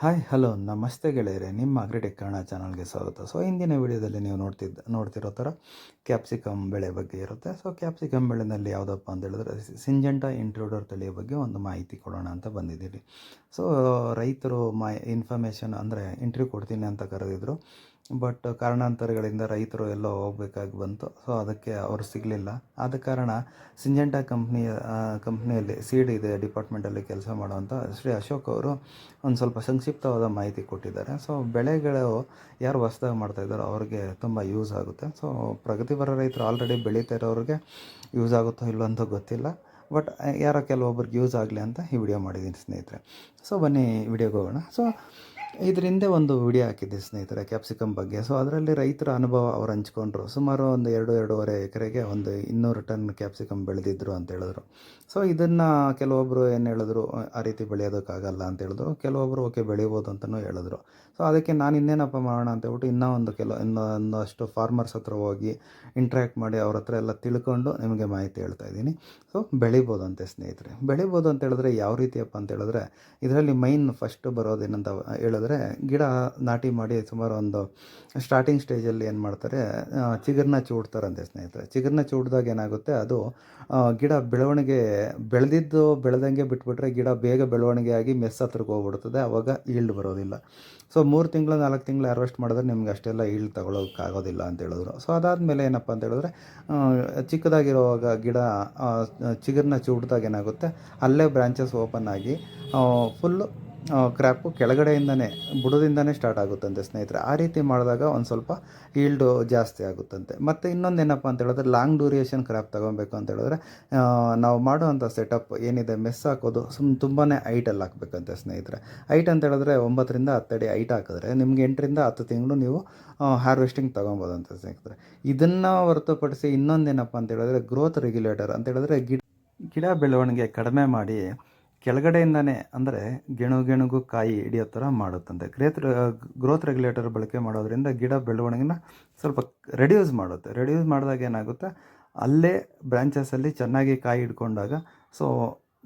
Hi, hello, ನಮಸ್ತೆ ಗೆಳೆಯರೆ. ನಿಮ್ಮ ಅಗ್ರಿಟೆಕ್ ಕನ್ನಡ ಚಾನಲ್ಗೆ ಸ್ವಾಗತ. ಸೊ ಇಂದಿನ ವಿಡಿಯೋದಲ್ಲಿ ನೀವು ನೋಡ್ತಿದ್ದ ನೋಡ್ತಿರೋ ಥರ ಕ್ಯಾಪ್ಸಿಕಮ್ ಬೆಳೆ ಬಗ್ಗೆ ಇರುತ್ತೆ. ಸೊ ಕ್ಯಾಪ್ಸಿಕಮ್ ಬೆಳೆನಲ್ಲಿ ಯಾವುದಪ್ಪ ಅಂತ ಹೇಳಿದ್ರೆ ಸಿಂಜೆಂಟಾ ಇಂಟ್ರೂಡರ್ ತಳಿಯ ಬಗ್ಗೆ ಒಂದು ಮಾಹಿತಿ ಕೊಡೋಣ ಅಂತ ಬಂದಿದ್ದೀವಿ. ಸೊ ರೈತರು ಮಾ ಇನ್ಫಾರ್ಮೇಷನ್ ಅಂದರೆ ಇಂಟ್ರ್ಯೂ ಕೊಡ್ತೀನಿ ಅಂತ ಕರೆದಿದ್ರು. ಬಟ್ ಕಾರಣಾಂತರಗಳಿಂದ ರೈತರು ಎಲ್ಲೋ ಹೋಗಬೇಕಾಗಿ ಬಂತು. ಸೊ ಅದಕ್ಕೆ ಅವರು ಸಿಗಲಿಲ್ಲ. ಆದ ಕಾರಣ ಸಿಂಜೆಂಟಾ ಕಂಪ್ನಿಯ ಕಂಪ್ನಿಯಲ್ಲಿ ಸೀಡ್ ಇದೆ ಡಿಪಾರ್ಟ್ಮೆಂಟಲ್ಲಿ ಕೆಲಸ ಮಾಡುವಂಥ ಶ್ರೀ ಅಶೋಕ್ ಅವರು ಒಂದು ಸ್ವಲ್ಪ ಸಂಕ್ಷಿಪ್ತವಾದ ಮಾಹಿತಿ ಕೊಟ್ಟಿದ್ದಾರೆ. ಸೊ ಬೆಳೆಗಳು ಯಾರು ಹೊಸ್ದಾಗಿ ಮಾಡ್ತಾಯಿದ್ದಾರೋ ಅವ್ರಿಗೆ ತುಂಬ ಯೂಸ್ ಆಗುತ್ತೆ. ಸೊ ಪ್ರಗತಿಪರ ರೈತರು ಆಲ್ರೆಡಿ ಬೆಳೀತಾ ಇರೋರಿಗೆ ಯೂಸ್ ಆಗುತ್ತೋ ಇಲ್ಲೋ ಅಂತ ಗೊತ್ತಿಲ್ಲ. ಬಟ್ ಯಾರೋ ಕೆಲವೊಬ್ರಿಗೆ ಯೂಸ್ ಆಗಲಿ ಅಂತ ಈ ವಿಡಿಯೋ ಮಾಡಿದ್ದೀನಿ ಸ್ನೇಹಿತರೆ. ಸೊ ಬನ್ನಿ ವಿಡಿಯೋಗೆ ಹೋಗೋಣ. ಸೊ ಇದರಿಂದ ಒಂದು ವಿಡಿಯೋ ಹಾಕಿದ್ದೆ ಸ್ನೇಹಿತರೆ ಕ್ಯಾಪ್ಸಿಕಮ್ ಬಗ್ಗೆ. ಸೊ ಅದರಲ್ಲಿ ರೈತರ ಅನುಭವ ಅವ್ರು ಹಂಚ್ಕೊಂಡ್ರು. ಸುಮಾರು ಒಂದು ಎರಡು, ಎರಡೂವರೆ ಎಕರೆಗೆ ಒಂದು ಇನ್ನೂರು ಟನ್ ಕ್ಯಾಪ್ಸಿಕಮ್ ಬೆಳೆದಿದ್ರು ಅಂತ ಹೇಳಿದ್ರು. ಸೊ ಇದನ್ನು ಕೆಲವೊಬ್ಬರು ಏನು ಹೇಳಿದ್ರು, ಆ ರೀತಿ ಬೆಳೆಯೋದಕ್ಕಾಗಲ್ಲ ಅಂತ ಹೇಳಿದ್ರು. ಕೆಲವೊಬ್ಬರು ಓಕೆ ಬೆಳಿಬೋದು ಅಂತಲೂ ಹೇಳಿದ್ರು. ಸೊ ಅದಕ್ಕೆ ನಾನು ಇನ್ನೇನಪ್ಪ ಮಾಡೋಣ ಅಂತ ಹೇಳ್ಬಿಟ್ಟು ಇನ್ನೂ ಒಂದು ಕೆಲವು ಇನ್ನೂ ಒಂದಷ್ಟು ಫಾರ್ಮರ್ಸ್ ಹತ್ರ ಹೋಗಿ ಇಂಟ್ರ್ಯಾಕ್ಟ್ ಮಾಡಿ ಅವ್ರ ಹತ್ರ ಎಲ್ಲ ತಿಳ್ಕೊಂಡು ನಿಮಗೆ ಮಾಹಿತಿ ಹೇಳ್ತಾ ಇದ್ದೀನಿ. ಸೊ ಬೆಳಿಬೋದಂತೆ ಸ್ನೇಹಿತರೆ. ಬೆಳಿಬೋದು ಅಂತ ಹೇಳಿದ್ರೆ ಯಾವ ರೀತಿಯಪ್ಪ ಅಂತ ಹೇಳಿದ್ರೆ ಇದರಲ್ಲಿ ಮೈನ್ ಫಸ್ಟ್ ಬರೋದೇನಂತ ಹೇಳಿದ್ರೆ ಗಿಡ ನಾಟಿ ಮಾಡಿ ಸುಮಾರು ಒಂದು ಸ್ಟಾರ್ಟಿಂಗ್ ಸ್ಟೇಜಲ್ಲಿ ಏನು ಮಾಡ್ತಾರೆ ಚಿಗುರನ್ನ ಚೂಡ್ತಾರಂತೆ ಸ್ನೇಹಿತರೆ. ಚಿಗುರನ್ನ ಚೂಡ್ದಾಗ ಏನಾಗುತ್ತೆ, ಅದು ಗಿಡ ಬೆಳವಣಿಗೆ ಬೆಳೆದಿದ್ದು ಬೆಳೆದಂಗೆ ಬಿಟ್ಬಿಟ್ರೆ ಗಿಡ ಬೇಗ ಬೆಳವಣಿಗೆ ಆಗಿ ಮೆಸ್ ಹತ್ರಕ್ಕೆ ಹೋಗ್ಬಿಡ್ತದೆ. ಆವಾಗ ಈಲ್ಡ್ ಬರೋದಿಲ್ಲ. ಸೊ ಮೂರು ತಿಂಗಳು, ನಾಲ್ಕು ತಿಂಗಳು ಹಾರ್ವೆಸ್ಟ್ ಮಾಡಿದ್ರೆ ನಿಮ್ಗೆ ಅಷ್ಟೆಲ್ಲ ಈಲ್ಡ್ ತಗೊಳ್ಳೋಕ್ಕಾಗೋದಿಲ್ಲ ಅಂತ ಹೇಳಿದ್ರು. ಸೊ ಅದಾದಮೇಲೆ ಏನಪ್ಪ ಅಂತ ಹೇಳಿದ್ರೆ ಚಿಕ್ಕದಾಗಿರುವಾಗ ಗಿಡ ಚಿಗುರನ್ನ ಚೂಡ್ದಾಗ ಏನಾಗುತ್ತೆ, ಅಲ್ಲೇ ಬ್ರಾಂಚಸ್ ಓಪನ್ ಆಗಿ ಫುಲ್ಲು ಕ್ರ್ಯಾಪು ಕೆಳಗಡೆಯಿಂದನೇ, ಬುಡದಿಂದನೇ ಸ್ಟಾರ್ಟ್ ಆಗುತ್ತಂತೆ ಸ್ನೇಹಿತರೆ. ಆ ರೀತಿ ಮಾಡಿದಾಗ ಒಂದು ಸ್ವಲ್ಪ ಈಲ್ಡು ಜಾಸ್ತಿ ಆಗುತ್ತಂತೆ. ಮತ್ತು ಇನ್ನೊಂದು ಏನಪ್ಪ ಅಂತ ಹೇಳಿದ್ರೆ ಲಾಂಗ್ ಡ್ಯೂರಿಯೇಷನ್ ಕ್ರ್ಯಾಪ್ ತೊಗೊಬೇಕು ಅಂತ ಹೇಳಿದ್ರೆ ನಾವು ಮಾಡುವಂಥ ಸೆಟಪ್ ಏನಿದೆ ಮೆಸ್ ಹಾಕೋದು, ಸುಮ್ ತುಂಬಾ ಹೈಟಲ್ಲಿ ಹಾಕಬೇಕಂತೆ ಸ್ನೇಹಿತರೆ. ಹೈಟ್ ಅಂತ ಹೇಳಿದ್ರೆ ಒಂಬತ್ತರಿಂದ ಹತ್ತಡಿ ಹೈಟ್ ಹಾಕಿದ್ರೆ ನಿಮ್ಗೆ ಎಂಟರಿಂದ ಹತ್ತು ತಿಂಗಳು ನೀವು ಹಾರ್ವೆಸ್ಟಿಂಗ್ ತೊಗೊಬೋದಂತೆ ಸ್ನೇಹಿತರೆ. ಇದನ್ನು ಹೊರತುಪಡಿಸಿ ಇನ್ನೊಂದೇನಪ್ಪ ಅಂತ ಹೇಳಿದ್ರೆ ಗ್ರೋತ್ ರೆಗ್ಯುಲೇಟರ್ ಅಂತ ಹೇಳಿದ್ರೆ ಗಿಡ ಗಿಡ ಬೆಳವಣಿಗೆ ಕಡಿಮೆ ಮಾಡಿ ಕೆಳಗಡೆಯಿಂದನೇ ಅಂದರೆ ಗೆಣು ಗೆಣುಗು ಕಾಯಿ ಹಿಡಿಯೋ ಥರ ಮಾಡುತ್ತಂತೆ. ಗ್ರೇತ್ ಗ್ರೋತ್ ರೆಗ್ಯುಲೇಟರ್ ಬಳಕೆ ಮಾಡೋದ್ರಿಂದ ಗಿಡ ಬೆಳವಣಿಗೆನ ಸ್ವಲ್ಪ ರೆಡ್ಯೂಸ್ ಮಾಡುತ್ತೆ. ರೆಡ್ಯೂಸ್ ಮಾಡಿದಾಗ ಏನಾಗುತ್ತೆ? ಅಲ್ಲೇ ಬ್ರಾಂಚಸಲ್ಲಿ ಚೆನ್ನಾಗಿ ಕಾಯಿ ಹಿಡ್ಕೊಂಡಾಗ ಸೊ